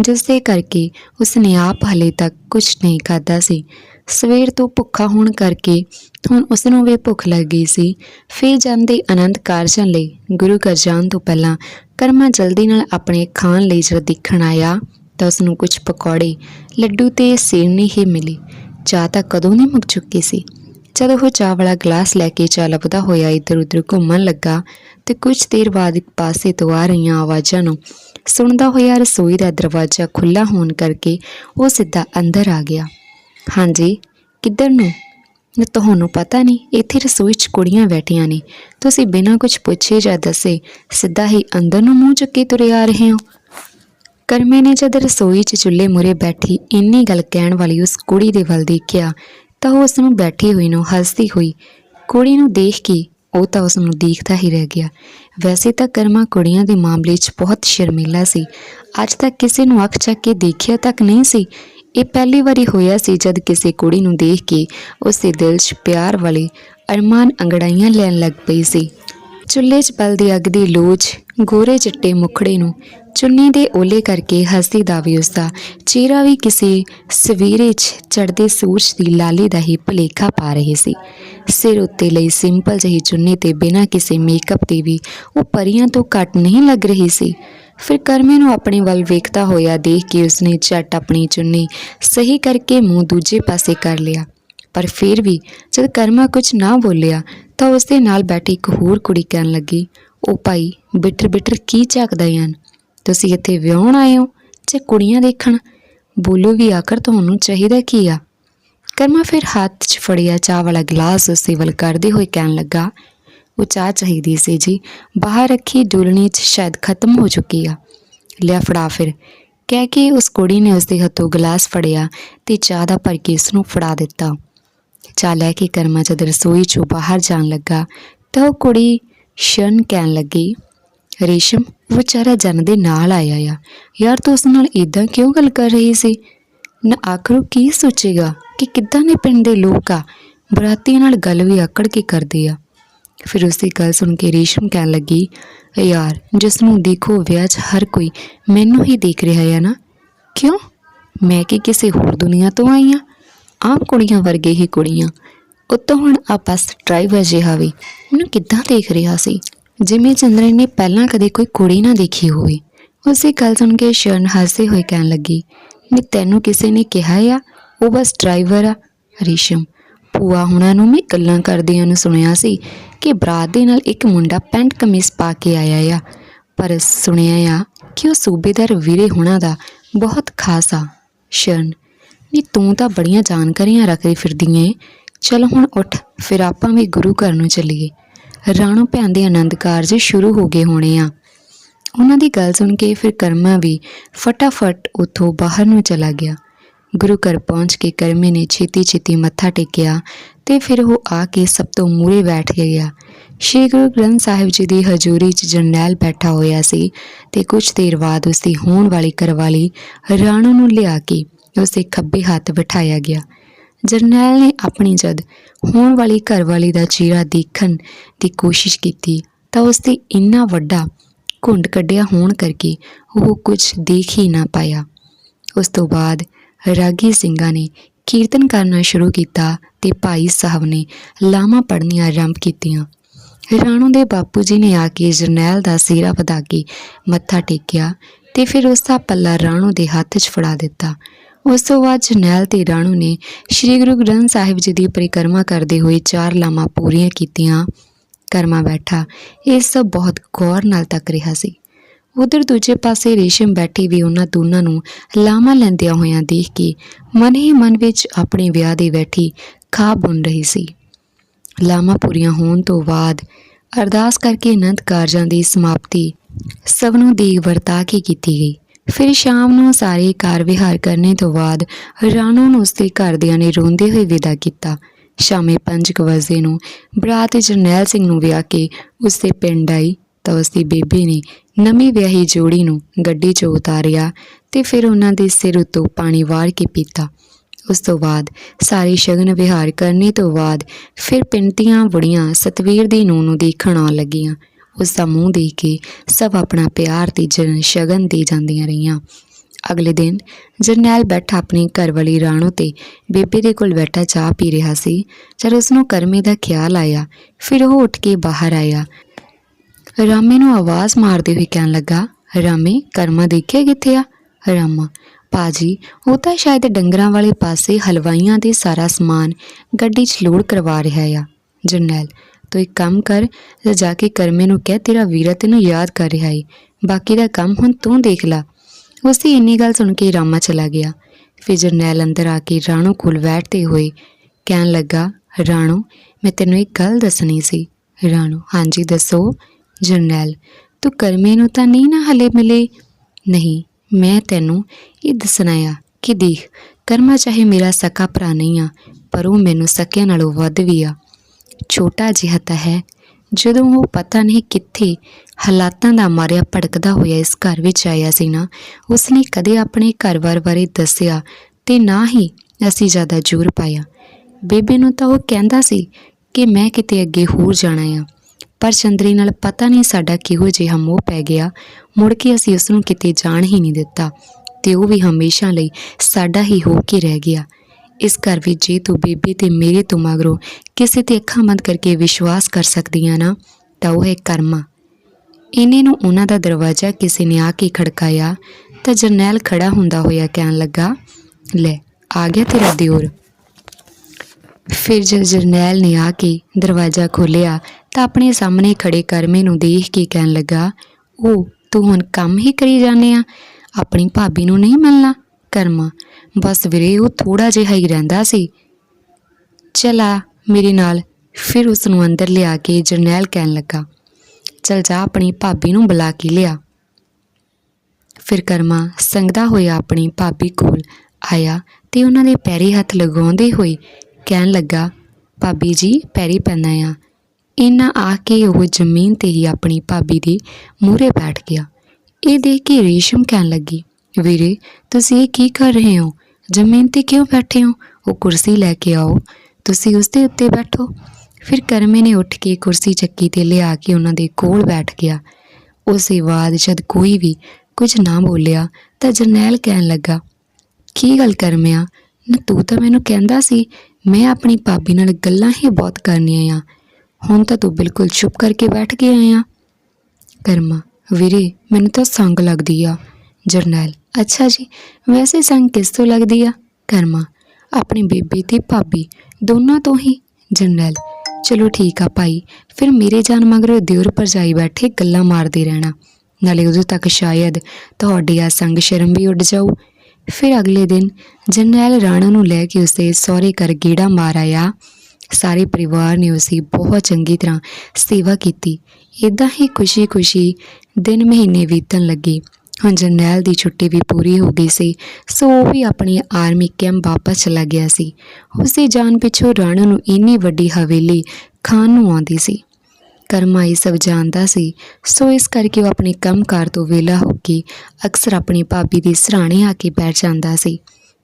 Speaker 1: ਜਿਸ ਦੇ ਕਰਕੇ ਉਸਨੇ ਆਪ ਹਲੇ ਤੱਕ ਕੁਝ ਨਹੀਂ ਖਾਧਾ ਸੀ। ਸਵੇਰ ਤੋਂ ਭੁੱਖਾ ਹੋਣ ਕਰਕੇ ਹੁਣ ਉਸ ਨੂੰ ਵੀ ਭੁੱਖ ਲੱਗ ਗਈ ਸੀ। ਫਿਰ ਜਾਂਦੇ ਆਨੰਦ ਕਾਰਜਾਂ ਲਈ ਗੁਰੂ ਘਰ ਜਾਣ ਤੋਂ ਪਹਿਲਾਂ ਕਰਮਾ ਜਲਦੀ ਨਾਲ ਆਪਣੇ ਖਾਣ ਲਈ ਜਦ ਦੇਖਣ ਆਇਆ ਤਾਂ ਉਸ ਨੂੰ ਕੁਝ ਪਕੌੜੇ, ਲੱਡੂ ਤੇ ਸੇਵਨੀ ਹੀ ਮਿਲੀ। ਚਾਹ ਤਾਂ ਕਦੋਂ ਨਹੀਂ ਮੁੱਕ ਚੁੱਕੀ ਸੀ? ਜਦ ਉਹ ਚਾਹ ਵਾਲਾ ਗਲਾਸ ਲੈ ਕੇ ਚਾਹ ਲੱਭਦਾ ਹੋਇਆ ਇੱਧਰ ਉੱਧਰ ਘੁੰਮਣ ਲੱਗਾ ਤੇ ਕੁਝ ਦੇਰ ਬਾਅਦ ਇੱਕ ਪਾਸੇ ਤੋਂ ਆ ਰਹੀਆਂ ਆਵਾਜ਼ਾਂ ਨੂੰ ਸੁਣਦਾ ਹੋਇਆ ਰਸੋਈ ਦਾ ਦਰਵਾਜ਼ਾ ਖੁੱਲਾ ਹੋਣ ਕਰਕੇ ਉਹ ਸਿੱਧਾ ਅੰਦਰ ਆ ਗਿਆ। ਹਾਂਜੀ, ਕਿੱਧਰ ਨੂੰ? ਨਾ ਤੁਹਾਨੂੰ ਪਤਾ ਨਹੀਂ, ਇੱਥੇ ਰਸੋਈ 'ਚ ਕੁੜੀਆਂ ਬੈਠੀਆਂ ਨੇ। ਤੁਸੀਂ ਬਿਨਾਂ ਕੁਝ ਪੁੱਛੇ ਜਾਂ ਦੱਸੇ ਸਿੱਧਾ ਹੀ ਅੰਦਰ ਨੂੰ ਮੂੰਹ ਚੁੱਕੇ ਤੁਰੇ ਆ ਰਹੇ ਹੋ? ਕਰਮੇ ਨੇ ਜਦ ਰਸੋਈ 'ਚ ਚੁੱਲ੍ਹੇ ਮੂਰੇ ਬੈਠੀ ਇੰਨੀ ਗੱਲ ਕਹਿਣ ਵਾਲੀ ਉਸ ਕੁੜੀ ਦੇ ਵੱਲ ਦੇਖਿਆ ਤਾਂ ਉਹ ਉਸ ਨੂੰ ਬੈਠੀ ਹੋਈ ਨੂੰ ਹੱਸਦੀ ਹੋਈ, ਕੁੜੀ ਨੂੰ ਦੇਖ ਕੇ ਉਹ ਤਾਂ ਉਸ ਨੂੰ ਦੇਖਦਾ ਹੀ ਰਹਿ ਗਿਆ। ਵੈਸੇ ਤਾਂ ਕਰਮਾ ਕੁੜੀਆਂ ਦੇ ਮਾਮਲੇ 'ਚ ਬਹੁਤ ਸ਼ਰਮੀਲਾ ਸੀ। ਅੱਜ ਤੱਕ ਕਿਸੇ ਨੂੰ ਅੱਖ ਚੱਕ ਕੇ ਦੇਖਿਆ ਤੱਕ ਨਹੀਂ ਸੀ। ਇਹ ਪਹਿਲੀ ਵਾਰੀ ਹੋਇਆ ਸੀ ਜਦ ਕਿਸੇ ਕੁੜੀ ਨੂੰ ਦੇਖ ਕੇ ਉਸ ਦੇ ਦਿਲ 'ਚ ਪਿਆਰ ਵਾਲੇ ਅਰਮਾਨ ਅੰਗੜਾਈਆਂ ਲੈਣ ਲੱਗ ਪਈ ਸੀ। ਚੁੱਲ੍ਹੇ 'ਚ ਬਲਦੀ ਅੱਗ ਦੀ ਲੋਚ ਗੋਰੇ ਚਿੱਟੇ ਮੁਖੜੇ ਨੂੰ ਚੁੰਨੀ ਦੇ ਓਲੇ ਕਰਕੇ ਹੱਸਦੀ ਦਾ ਵੀ ਉਸਦਾ ਚਿਹਰਾ ਵੀ ਕਿਸੇ ਸਵੇਰੇ 'ਚ ਚੜ੍ਹਦੇ ਸੂਰਜ ਦੀ ਲਾਲੀ ਦਾ ਹੀ ਭਲੇਖਾ ਪਾ ਰਹੇ ਸੀ। ਸਿਰ ਉੱਤੇ ਲਈ ਸਿੰਪਲ ਜਿਹੀ ਚੁੰਨੀ ਤੇ ਬਿਨਾਂ ਕਿਸੇ ਮੇਕਅਪ ਦੇ ਵੀ ਉਹ ਪਰੀਆਂ ਤੋਂ ਘੱਟ ਨਹੀਂ ਲੱਗ ਰਹੀ ਸੀ। ਫਿਰ ਕਰਮੇ ਨੂੰ ਆਪਣੇ ਵੱਲ ਵੇਖਦਾ ਹੋਇਆ ਦੇਖ ਕੇ ਉਸਨੇ ਝੱਟ ਆਪਣੀ ਚੁੰਨੀ ਸਹੀ ਕਰਕੇ ਮੂੰਹ ਦੂਜੇ ਪਾਸੇ ਕਰ ਲਿਆ। ਪਰ ਫਿਰ ਵੀ ਜਦ ਕਰਮਾ ਕੁਝ ਨਾ ਬੋਲਿਆ ਤਾਂ ਉਸਦੇ ਨਾਲ ਬੈਠੀ ਇੱਕ ਹੋਰ ਕੁੜੀ ਕਹਿਣ ਲੱਗੀ ਉਹ ਭਾਈ ਬਿਟਰ ਬਿਟਰ ਕੀ ਝਾਕਦੇ ਹਨ? ਤੁਸੀਂ ਇੱਥੇ ਵਿਆਹਣ ਆਏ ਹੋ ਜਾਂ ਕੁੜੀਆਂ ਦੇਖਣ? ਬੋਲੋ ਵੀ ਆਖਰ ਤੁਹਾਨੂੰ ਚਾਹੀਦਾ ਕੀ ਆ? ਕਰਮਾ ਫਿਰ ਹੱਥ 'ਚ ਫੜਿਆ ਚਾਹ ਵਾਲਾ ਗਲਾਸ ਉਸੇ ਵੱਲ ਕਰਦੇ ਹੋਏ ਕਹਿਣ ਲੱਗਾ, ਉਹ ਚਾਹ ਚਾਹੀਦੀ ਸੀ ਜੀ, ਬਾਹਰ ਰੱਖੀ ਡੁਲਣੀ 'ਚ ਸ਼ਾਇਦ ਖਤਮ ਹੋ ਚੁੱਕੀ ਆ। ਲਿਆ ਫੜਾ ਫਿਰ। ਕਹਿ ਕੇ ਉਸ ਕੁੜੀ ਨੇ ਉਸ ਦੇ ਹੱਥੋਂ ਗਲਾਸ ਫੜਿਆ ਤੇ ਚਾਹ ਦਾ ਭਰ ਕੇ ਉਸ ਨੂੰ ਫੜਾ ਦਿੱਤਾ। ਚਾਹ ਲੈ ਕੇ ਕਰਮਾ ਜਦ ਰਸੋਈ 'ਚੋਂ ਬਾਹਰ ਜਾਣ ਲੱਗਾ ਤਾਂ ਉਹ ਕੁੜੀ ਸ਼ਨ ਕਹਿਣ ਲੱਗੀ, ਰੇਸ਼ਮ, ਵਿਚਾਰਾ ਜਨ ਦੇ ਨਾਲ ਆਇਆ ਆ। ਯਾਰ ਤੂੰ ਉਸ ਨਾਲ ਇਦਾਂ ਕਿਉਂ ਗੱਲ ਕਰ ਰਹੀ ਸੀ? ਨਾ ਆਖਰ ਉਹ ਕੀ ਸੋਚੇਗਾ ਕਿ ਕਿੱਦਾਂ ਦੇ ਪਿੰਡ ਦੇ ਲੋਕ ਆ, ਬਰਾਤੀਆਂ ਨਾਲ ਗੱਲ ਵੀ ਆਕੜ ਕੇ ਕਰਦੇ ਆ? ਫਿਰ ਉਸ ਦੀ ਗੱਲ ਸੁਣ ਕੇ ਰੇਸ਼ਮ ਕਹਿਣ ਲੱਗੀ, ਯਾਰ, ਜਿਸ ਨੂੰ ਦੇਖੋ ਵਿਆਹ 'ਚ ਹਰ ਕੋਈ ਮੈਨੂੰ ਹੀ ਦੇਖ ਰਿਹਾ ਹੈ ਨਾ। ਕਿਉਂ? ਮੈਂ ਕਿ ਕਿਸੇ ਹੋਰ ਦੁਨੀਆ ਤੋਂ ਆਈ ਹਾਂ ਆਮ ਕੁੜੀਆਂ ਵਰਗੇ ਹੀ ਕੁੜੀਆਂ। ਉੱਤੋਂ ਹੁਣ ਆ ਬੱਸ ਡਰਾਈਵਰ ਜਿਹਾ ਵੀ। ਉਹਨੂੰ ਕਿੱਦਾਂ ਦੇਖ ਰਿਹਾ ਸੀ? ਜਿਵੇਂ ਚੰਦਰੇ ਨੇ ਪਹਿਲਾਂ ਕਦੇ ਕੋਈ ਕੁੜੀ ਨਾ ਦੇਖੀ ਹੋਵੇ। ਉਸੇ ਗੱਲ ਸੁਣ ਕੇ ਸ਼ਰਨ ਹੱਸਦੇ ਹੋਏ ਕਹਿਣ ਲੱਗੀ ਨੀ ਤੈਨੂੰ ਕਿਸੇ ਨੇ ਕਿਹਾ ਆ? ਉਹ ਬਸ ਡਰਾਈਵਰ ਆ, ਰੇਸ਼ਮ। ਭੂਆ ਹੁਣਾਂ ਨੂੰ ਮੈਂ ਗੱਲਾਂ ਕਰਦਿਆਂ ਨੂੰ ਸੁਣਿਆ ਸੀ ਕਿ ਬਰਾਤ ਦੇ ਨਾਲ ਇੱਕ ਮੁੰਡਾ ਪੈਂਟ ਕਮੀਜ਼ ਪਾ ਕੇ ਆਇਆ ਆ। ਪਰ ਸੁਣਿਆ ਆ ਕਿ ਉਹ ਸੂਬੇਦਾਰ ਵੀਰੇ ਹੁਣਾਂ ਦਾ ਬਹੁਤ ਖਾਸ ਆ। ਸ਼ਰਨ ਨੀ ਤੂੰ ਤਾਂ ਬੜੀਆਂ ਜਾਣਕਾਰੀਆਂ ਰੱਖਦੀ ਫਿਰਦੀ ਏ। ਚਲ ਹੁਣ ਉੱਠ, ਫਿਰ ਆਪਾਂ ਵੀ ਗੁਰੂ ਘਰ ਨੂੰ ਚੱਲੀਏ। ਰਾਣੋ ਭੈਣ ਦੇ ਆਨੰਦ ਕਾਰਜ ਸ਼ੁਰੂ ਹੋ ਗਏ ਹੋਣੇ ਆ। ਉਹਨਾਂ ਦੀ ਗੱਲ ਸੁਣ ਕੇ ਫਿਰ ਕਰਮਾ ਵੀ ਫਟਾਫਟ ਉਥੋਂ ਬਾਹਰ ਨੂੰ ਚਲਾ ਗਿਆ। ਗੁਰੂ ਘਰ ਪਹੁੰਚ ਕੇ ਕਰਮੇ ਨੇ ਛੇਤੀ ਛੇਤੀ ਮੱਥਾ ਟੇਕਿਆ ਤੇ ਫਿਰ ਉਹ ਆ ਕੇ ਸਭ ਤੋਂ ਮੂਰੇ ਬੈਠ ਗਿਆ। ਸ਼੍ਰੀ ਗੁਰੂ ਗ੍ਰੰਥ ਸਾਹਿਬ ਜੀ ਦੀ ਹਜ਼ੂਰੀ 'ਚ ਜਰਨੈਲ ਬੈਠਾ ਹੋਇਆ ਸੀ ਤੇ ਕੁਝ ਦੇਰ ਬਾਅਦ ਉਸ ਦੀ ਹੋਣ ਵਾਲੀ ਕਰਵਾਲੀ ਰਾਣੋ ਨੂੰ ਲਿਆ ਕੇ ਉਸ ਖੱਬੇ ਹੱਥ ਬਿਠਾਇਆ ਗਿਆ। ਜਰਨੈਲ ਨੇ ਆਪਣੀ ਜਦ ਹੋਣ ਵਾਲੀ ਘਰਵਾਲੀ ਦਾ ਚਿਹਰਾ ਦੇਖਣ ਦੀ ਕੋਸ਼ਿਸ਼ ਕੀਤੀ ਤਾਂ ਉਸ ਤੇ ਇੰਨਾ ਵੱਡਾ ਘੁੰਡ ਕੱਢਿਆ ਹੋਣ ਕਰਕੇ ਉਹ ਕੁਝ ਦੇਖ ਹੀ ਨਾ ਪਾਇਆ। ਉਸ ਤੋਂ ਬਾਅਦ ਰਾਗੀ ਸਿੰਘਾਂ ਨੇ ਕੀਰਤਨ ਕਰਨਾ ਸ਼ੁਰੂ ਕੀਤਾ ਤੇ ਭਾਈ ਸਾਹਿਬ ਨੇ ਲਾਮਾ ਪੜ੍ਹਨੀਆਂ ਆਰੰਭ ਕੀਤੀਆਂ। ਰਾਣੋ ਦੇ ਬਾਪੂ ਜੀ ਨੇ ਆ ਕੇ ਜਰਨੈਲ ਦਾ ਸਿਰਾ ਵਧਾ ਕੇ ਮੱਥਾ ਟੇਕਿਆ ਤੇ ਫਿਰ ਉਸ ਦਾ ਪੱਲਾ ਰਾਣੋ ਦੇ ਹੱਥ 'ਚ ਫੜਾ ਦਿੱਤਾ। ਉਸ ਤੋਂ ਬਾਅਦ ਜਰਨੈਲ ਤੇ ਰਾਣੂ ਨੇ ਸ੍ਰੀ ਗੁਰੂ ਗ੍ਰੰਥ ਸਾਹਿਬ ਜੀ ਦੀ ਪਰਿਕਰਮਾ ਕਰਦੇ ਹੋਏ ਚਾਰ ਲਾਮਾ ਪੂਰੀਆਂ ਕੀਤੀਆਂ। ਕਰਮਾ ਬੈਠਾ, ਇਹ ਸਭ ਬਹੁਤ ਗੌਰ ਨਾਲ ਤੱਕ ਰਿਹਾ ਸੀ। ਉਧਰ ਦੂਜੇ ਪਾਸੇ ਰੇਸ਼ਮ ਬੈਠੀ ਵੀ ਉਹਨਾਂ ਦੋਨਾਂ ਨੂੰ ਲਾਮਾ ਲੈਂਦਿਆਂ ਹੋਇਆਂ ਦੇਖ ਕੇ ਮਨ ਹੀ ਮਨ ਵਿੱਚ ਆਪਣੇ ਵਿਆਹ ਦੀ ਬੈਠੀ ਖਾ ਬੁਣ ਰਹੀ ਸੀ। ਲਾਮਾ ਪੂਰੀਆਂ ਹੋਣ ਤੋਂ ਬਾਅਦ ਅਰਦਾਸ ਕਰਕੇ ਅਨੰਤ ਕਾਰਜਾਂ ਦੀ ਸਮਾਪਤੀ ਸਭ ਨੂੰ ਦੇਗ ਵਰਤਾ ਕੇ ਕੀਤੀ ਗਈ। ਫਿਰ ਸ਼ਾਮ ਨੂੰ ਸਾਰੇ ਕਾਰ ਵਿਹਾਰ ਕਰਨ ਤੋਂ ਬਾਅਦ ਰਾਣੋ ਨੂੰ ਉਸਦੇ ਘਰਦਿਆਂ ਨੇ ਰੋਂਦੇ ਹੋਏ ਵਿਦਾ ਕੀਤਾ। ਸ਼ਾਮੇ 5 ਵਜੇ ਨੂੰ ਬਰਾਤ ਜਰਨੈਲ ਸਿੰਘ ਨੂੰ ਵਿਆਹ ਕੇ ਉਸਦੇ ਪਿੰਡ ਆਈ ਤਾਂ ਉਸਦੀ ਬੇਬੇ ਨੇ ਨਵੀਂ ਵਿਆਹੀ ਜੋੜੀ ਨੂੰ ਗੱਡੀ 'ਚ ਉਤਾਰਿਆ ਤੇ ਫਿਰ ਉਹਨਾਂ ਦੇ ਸਿਰ ਉੱਤੋਂ ਪਾਣੀ ਵਾਰ ਕੇ ਪੀਤਾ। ਉਸ ਤੋਂ ਬਾਅਦ ਸਾਰੇ ਸ਼ਗਨ ਵਿਹਾਰ ਕਰਨੇ ਤੋਂ ਬਾਅਦ ਫਿਰ ਪਿੰਡ ਦੀਆਂ ਬੁੜੀਆਂ, ਸਤਵੀਰ ਦੀ ਨੂੰਹ ਨੂੰ ਦੇਖਣ ਆਉਣ ਲੱਗੀਆਂ। ਉਸ ਦਾ ਮੂੰਹ ਦੇਖ ਕੇ ਸਭ ਆਪਣਾ ਪਿਆਰ ਤੇ ਜਨ ਸ਼ਗਨ ਦੇ ਜਾਂਦੀਆਂ ਰਹੀਆਂ। ਅਗਲੇ ਦਿਨ ਜਰਨੈਲ ਬੈਠਾ ਆਪਣੀ ਘਰਵਾਲੀ ਰਾਣੋ ਤੇ ਬੇਬੇ ਦੇ ਕੋਲ ਬੈਠਾ ਚਾਹ ਪੀ ਰਿਹਾ ਸੀ। ਜਦ ਉਸ ਨੂੰ ਕਰਮੇ ਦਾ ਖਿਆਲ ਆਇਆ, ਫਿਰ ਉਹ ਉੱਠ ਕੇ ਬਾਹਰ ਆਇਆ। ਰਾਮੇ ਨੂੰ ਆਵਾਜ਼ ਮਾਰਦੇ ਹੋਏ ਕਹਿਣ ਲੱਗਾ, ਰਾਮੇ, ਕਰਮਾ ਦੇਖਿਆ ਕਿੱਥੇ ਆ? ਰਾਮਾ, ਪਾਜੀ, ਉਹ ਤਾਂ ਸ਼ਾਇਦ ਡੰਗਰਾਂ ਵਾਲੇ ਪਾਸੇ ਹਲਵਾਈਆਂ ਦੇ ਸਾਰਾ ਸਮਾਨ ਗੱਡੀ 'ਚ ਲੋਡ ਕਰਵਾ ਰਿਹਾ ਆ। ਜਰਨੈਲ ਤੂੰ ਇੱਕ ਕੰਮ ਕਰ ਜਾ ਕੇ ਕਰਮੇ ਨੂੰ ਕਹਿ, ਤੇਰਾ ਵੀਰਾ ਤੈਨੂੰ ਯਾਦ ਕਰ ਰਿਹਾ ਏ। ਬਾਕੀ ਦਾ ਕੰਮ ਹੁਣ ਤੂੰ ਦੇਖ ਲੈ। ਉਸ ਦੀ ਇੰਨੀ ਗੱਲ ਸੁਣ ਕੇ ਰਾਮਾ ਚਲਾ ਗਿਆ। ਫਿਰ ਜਰਨੈਲ ਅੰਦਰ ਆ ਕੇ ਰਾਣੋ ਕੋਲ ਬੈਠਦੇ ਹੋਏ ਕਹਿਣ ਲੱਗਾ, ਰਾਣੋ, ਮੈਂ ਤੈਨੂੰ ਇੱਕ ਗੱਲ ਦੱਸਣੀ ਸੀ। ਰਾਣੋ, ਹਾਂਜੀ, ਦੱਸੋ, ਜਰਨੈਲ, ਤੂੰ ਕਰਮੇ ਨੂੰ ਤਾਂ ਨਹੀਂ ਨਾ ਹਲੇ ਮਿਲੇ? ਨਹੀਂ, ਮੈਂ ਤੈਨੂੰ ਇਹ ਦੱਸਣਾ ਆ ਕਿ ਦੇਖ, ਕਰਮਾ ਚਾਹੇ ਮੇਰਾ ਸਕਾ ਭਰਾ ਨਹੀਂ ਆ, ਪਰ ਉਹ ਮੈਨੂੰ ਸਕਿਆਂ ਨਾਲੋਂ ਵੱਧ ਵੀ ਆ। ਛੋਟਾ ਜਿਹਾ ਤਾਂ ਹੈ। ਜਦੋਂ ਉਹ ਪਤਾ ਨਹੀਂ ਕਿੱਥੇ ਹਾਲਾਤਾਂ ਦਾ ਮਾਰਿਆ ਭੜਕਦਾ ਹੋਇਆ ਇਸ ਘਰ ਵਿੱਚ ਆਇਆ ਸੀ ਨਾ, ਉਸਨੇ ਕਦੇ ਆਪਣੇ ਘਰ-ਬਾਰ ਬਾਰੇ ਦੱਸਿਆ ਤੇ ਨਾ ਹੀ ਅਸੀਂ ਜ਼ਿਆਦਾ ਜ਼ੋਰ ਪਾਇਆ। ਬੇਬੇ ਨੂੰ ਤਾਂ ਉਹ ਕਹਿੰਦਾ ਸੀ ਕਿ ਮੈਂ ਕਿਤੇ ਅੱਗੇ ਹੋਰ ਜਾਣਾ ਆ, ਪਰ ਚੰਦਰੀ ਨਾਲ ਪਤਾ ਨਹੀਂ ਸਾਡਾ ਕਿਹੋ ਜਿਹਾ ਮੋਹ ਪੈ ਗਿਆ। ਮੁੜ ਕੇ ਅਸੀਂ ਉਸ ਨੂੰ ਕਿਤੇ ਜਾਣ ਹੀ ਨਹੀਂ ਦਿੱਤਾ ਤੇ ਉਹ ਵੀ ਹਮੇਸ਼ਾ ਲਈ ਸਾਡਾ ਹੀ ਹੋ ਕੇ ਰਹਿ ਗਿਆ। ਇਸ ਘਰ ਵਿੱਚ ਜੇ ਤੂੰ ਬੇਬੇ ਤੇ ਮੇਰੇ ਤੋਂ ਮਗਰੋਂ ਕਿਸੇ ਤੇ ਅੱਖਾਂ ਬੰਦ ਕਰਕੇ ਵਿਸ਼ਵਾਸ ਕਰ ਸਕਦੀਆਂ ਨਾ, ਤਾਂ ਉਹ ਹੈ ਕਰਮਾ। ਇਹਨੇ ਨੂੰ ਉਹਨਾਂ ਦਾ ਦਰਵਾਜ਼ਾ ਕਿਸੇ ਨੇ ਆ ਕੇ ਖੜਕਾਇਆ, ਤਾਂ ਜਰਨੈਲ ਖੜਾ ਹੁੰਦਾ ਹੋਇਆ ਕਹਿਣ ਲੱਗਾ, ਲੈ, ਆ ਗਿਆ ਤੇਰਾ ਦਿਓਰ। ਫਿਰ ਜਦ ਜਰਨੈਲ ਨੇ ਆ ਕੇ ਦਰਵਾਜ਼ਾ ਖੋਲ੍ਹਿਆ, ਤਾਂ ਆਪਣੇ ਸਾਹਮਣੇ ਖੜੇ ਕਰਮੇ ਨੂੰ ਦੇਖ ਕੇ ਕਹਿਣ ਲੱਗਾ ਉਹ ਤੂੰ ਹੁਣ ਕੰਮ ਹੀ ਕਰੀ ਜਾਂਦੇ ਆ? ਆਪਣੀ ਭਾਬੀ ਨੂੰ ਨਹੀਂ ਮਿਲਣਾ, ਕਰਮਾ। ਬਸ ਵੀਰੇ, ਉਹ ਥੋੜਾ ਜਿਹਾ ਹੀ ਰਹਿੰਦਾ ਸੀ। ਚਲਾ, ਮੇਰੇ ਨਾਲ। ਫਿਰ ਉਸ ਨੂੰ ਅੰਦਰ ਲਿਆ ਕੇ ਜਰਨੈਲ ਕਹਿਣ ਲੱਗਾ, ਚਲ ਜਾ, ਆਪਣੀ ਭਾਬੀ ਨੂੰ ਬੁਲਾ ਕੇ ਲਿਆ। ਫਿਰ ਕਰਮਾ ਸੰਗਦਾ ਹੋਇਆ ਆਪਣੀ ਭਾਬੀ ਕੋਲ ਆਇਆ ਤੇ ਉਹਨਾਂ ਦੇ ਪੈਰੀ ਹੱਥ ਲਗਾਉਂਦੇ ਹੋਏ ਕਹਿਣ ਲੱਗਾ, ਭਾਬੀ ਜੀ, ਪੈਰੀ ਪੈਣਾ ਆ। ਇਹਨਾਂ ਆ ਕੇ ਉਹ ਜ਼ਮੀਨ ਤੇ ਹੀ ਆਪਣੀ ਭਾਬੀ ਦੇ ਮੂਹਰੇ ਬੈਠ ਗਿਆ। ਇਹ ਦੇਖ ਕੇ ਰੇਸ਼ਮ ਕਹਿਣ ਲੱਗੀ, ਵੀਰੇ, ਤੁਸੀਂ ਇਹ ਕੀ ਕਰ ਰਹੇ ਹੋ? ਜ਼ਮੀਨ ਤੇ ਕਿਉਂ ਬੈਠੇ ਹੋ, ਉਹ ਕੁਰਸੀ ਲੈ ਕੇ ਆਓ। ਤੁਸੀਂ ਉਸ ਦੇ ਉੱਤੇ ਬੈਠੋ। ਫਿਰ ਕਰਮੇ ਨੇ ਉੱਠ ਕੇ ਕੁਰਸੀ ਚੱਕੀ ਤੇ ਲਿਆ ਕੇ ਉਹਨਾਂ ਦੇ ਕੋਲ ਬੈਠ ਗਿਆ। ਉਸੇ ਬਾਅਦ ਜਦ ਕੋਈ ਵੀ ਕੁਝ ਨਾ ਬੋਲਿਆ, ਤਾਂ ਜਰਨੈਲ ਕਹਿਣ ਲੱਗਾ, ਕੀ ਗੱਲ ਕਰਮਿਆ? ਨਾ ਤੂੰ ਤਾਂ ਮੈਨੂੰ ਕਹਿੰਦਾ ਸੀ, ਮੈਂ ਆਪਣੀ ਭਾਬੀ ਨਾਲ ਗੱਲਾਂ ਹੀ ਬਹੁਤ ਕਰਨੀਆਂ ਆ। ਹੁਣ ਤਾਂ ਤੂੰ ਬਿਲਕੁਲ ਚੁੱਪ ਕਰਕੇ ਬੈਠ ਕੇ ਆਇਆ। ਕਰਮਾ, ਵੀਰੇ, ਮੈਨੂੰ ਤਾਂ ਸੰਗ ਲੱਗਦੀ ਆ, ਜਰਨੈਲ। ਅੱਛਾ ਜੀ, ਵੈਸੇ ਸੰਗ ਕਿਸ ਤੋਂ ਲੱਗਦੀ ਆ? ਕਰਮਾ, ਆਪਣੀ ਬੇਬੀ ਤੇ ਭਾਬੀ, ਦੋਨਾਂ ਤੋਂ ਹੀ, ਜਰਨੈਲ। ਚਲੋ ਠੀਕ ਆ ਭਾਈ, ਫਿਰ ਮੇਰੇ ਜਾਨ ਮਗਰੋਂ ਦਿਉਰ ਭਰਜਾਈ ਬੈਠੇ ਗੱਲਾਂ ਮਾਰਦੇ ਰਹਿਣਾ। ਨਾਲੇ ਉਦੋਂ ਤੱਕ ਸ਼ਾਇਦ ਤੁਹਾਡੀ ਆ ਸੰਗ ਸ਼ਰਮ ਵੀ ਉੱਡ ਜਾਊ। ਫਿਰ ਅਗਲੇ ਦਿਨ ਜਰਨੈਲ ਰਾਣਾ ਨੂੰ ਲੈ ਕੇ ਉਸਦੇ ਸਹੁਰੇ ਘਰ ਗੇੜਾ ਮਾਰ ਆਇਆ। ਸਾਰੇ ਪਰਿਵਾਰ ਨੇ ਉਸਦੀ ਬਹੁਤ ਚੰਗੀ ਤਰ੍ਹਾਂ ਸੇਵਾ ਕੀਤੀ। ਇਦਾਂ ਹੀ ਖੁਸ਼ੀ-ਖੁਸ਼ੀ ਦਿਨ ਮਹੀਨੇ ਬੀਤਣ ਲੱਗੇ। ਜਰਨੈਲ ਦੀ ਛੁੱਟੀ ਵੀ ਪੂਰੀ ਹੋ ਗਈ ਸੀ, ਸੋ ਉਹ ਵੀ ਆਪਣੀ ਆਰਮੀ ਕੈਂਪ ਵਾਪਸ ਚਲਾ ਗਿਆ ਸੀ। ਉਸਦੀ ਜਾਨ ਪਿੱਛੋਂ ਰਾਣਾ ਨੂੰ ਇੰਨੀ ਵੱਡੀ ਹਵੇਲੀ ਖਾਣ ਨੂੰ ਆਉਂਦੀ ਸੀ। ਕਰਮਾ ਇਹ ਸਭ ਜਾਣਦਾ ਸੀ, ਸੋ ਇਸ ਕਰਕੇ ਉਹ ਆਪਣੇ ਕੰਮਕਾਰ ਤੋਂ ਵਿਹਲਾ ਹੋ ਕੇ ਅਕਸਰ ਆਪਣੀ ਭਾਬੀ ਦੇ ਸਰਾਣੇ ਆ ਕੇ ਬੈਠ ਜਾਂਦਾ ਸੀ,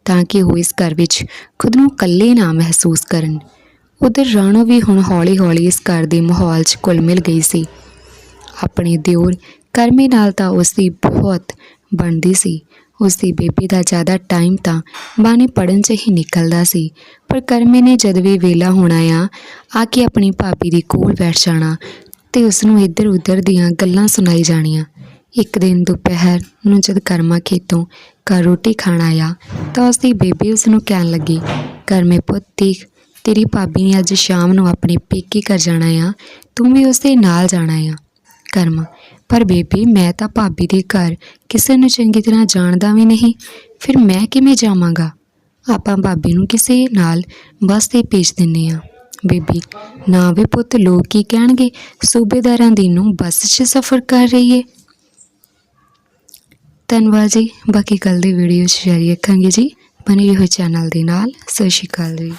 Speaker 1: ਤਾਂ ਕਿ ਉਹ ਇਸ ਘਰ ਵਿੱਚ ਖੁਦ ਨੂੰ ਇਕੱਲੇ ਨਾ ਮਹਿਸੂਸ ਕਰਨ। ਉਧਰ ਰਾਣੋ ਵੀ ਹੁਣ ਹੌਲੀ-ਹੌਲੀ ਇਸ ਘਰ ਦੇ ਮਾਹੌਲ 'ਚ ਘੁਲ ਮਿਲ ਗਈ ਸੀ। ਆਪਣੇ ਦਿਓਰ ਕਰਮੇ ਨਾਲ ਤਾਂ ਉਸ ਦੀ ਬਹੁਤ ਬਣਦੀ ਸੀ। ਉਸ ਦੀ ਬੇਬੀ ਦਾ ਜ਼ਿਆਦਾ ਟਾਈਮ ਤਾਂ ਬਾਣੀ ਪੜਨ 'ਚ ਹੀ ਨਿਕਲਦਾ ਸੀ। ਪਰ ਕਰਮੇ ਨੇ ਜਦ ਵੀ ਵੇਲਾ ਹੋਣਾ ਆ ਆ ਕੇ ਆਪਣੀ ਭਾਬੀ ਦੇ ਕੋਲ ਬੈਠ ਜਾਣਾ ਤੇ ਉਸ ਨੂੰ ਇੱਧਰ ਉੱਧਰ ਦੀਆਂ ਗੱਲਾਂ ਸੁਣਾਈ ਜਾਣੀਆਂ। ਇੱਕ ਦਿਨ ਦੁਪਹਿਰ ਨੂੰ ਜਦ ਕਰਮਾ ਖੇਤੋਂ ਘਰ ਰੋਟੀ ਖਾਣ ਆਇਆ, ਤਾਂ ਉਸ ਦੀ ਬੇਬੀ ਉਸ ਨੂੰ ਕਹਿਣ ਲੱਗੀ, ਕਰਮੇ ਪੁੱਤ, ਦੇਖ, ਤੇਰੀ ਭਾਬੀ ਨੇ ਅੱਜ ਸ਼ਾਮ ਨੂੰ ਆਪਣੇ ਪੇਕੇ ਘਰ ਜਾਣਾ ਆ। ਤੂੰ ਵੀ ਉਸ ਦੇ ਨਾਲ ਜਾਣਾ ਆ। ਕਰਮਾ। ਪਰ ਬੇਬੀ, ਮੈਂ ਤਾਂ ਭਾਬੀ ਦੇ ਘਰ ਕਿਸੇ ਨੂੰ ਚੰਗੀ ਤਰ੍ਹਾਂ ਜਾਣਦਾ ਵੀ ਨਹੀਂ। ਫਿਰ ਮੈਂ ਕਿਵੇਂ ਜਾਵਾਂਗਾ? ਆਪਾਂ ਭਾਬੀ ਨੂੰ ਕਿਸੇ ਨਾਲ ਬੱਸ ਤੇ ਭੇਜ ਦਿੰਨੇ ਆ ਬੇਬੀ, ਨਾ ਵੇ ਪੁੱਤ, ਲੋਕ ਕੀ ਕਹਿਣਗੇ? ਸੂਬੇਦਾਰਾਂ ਦੀ ਨੂੰ ਬੱਸ 'ਚ ਸਫ਼ਰ ਕਰ ਰਹੀ ਏ। ਧੰਨਵਾਦ ਜੀ। ਬਾਕੀ ਕੱਲ ਦੀ ਵੀਡੀਓ 'ਚ ਜਾਰੀ ਰੱਖਾਂਗੇ ਜੀ। ਬਣੇ ਰਹੋ ਚੈਨਲ ਦੇ ਨਾਲ। ਸਤਿ ਸ਼੍ਰੀ ਅਕਾਲ ਜੀ।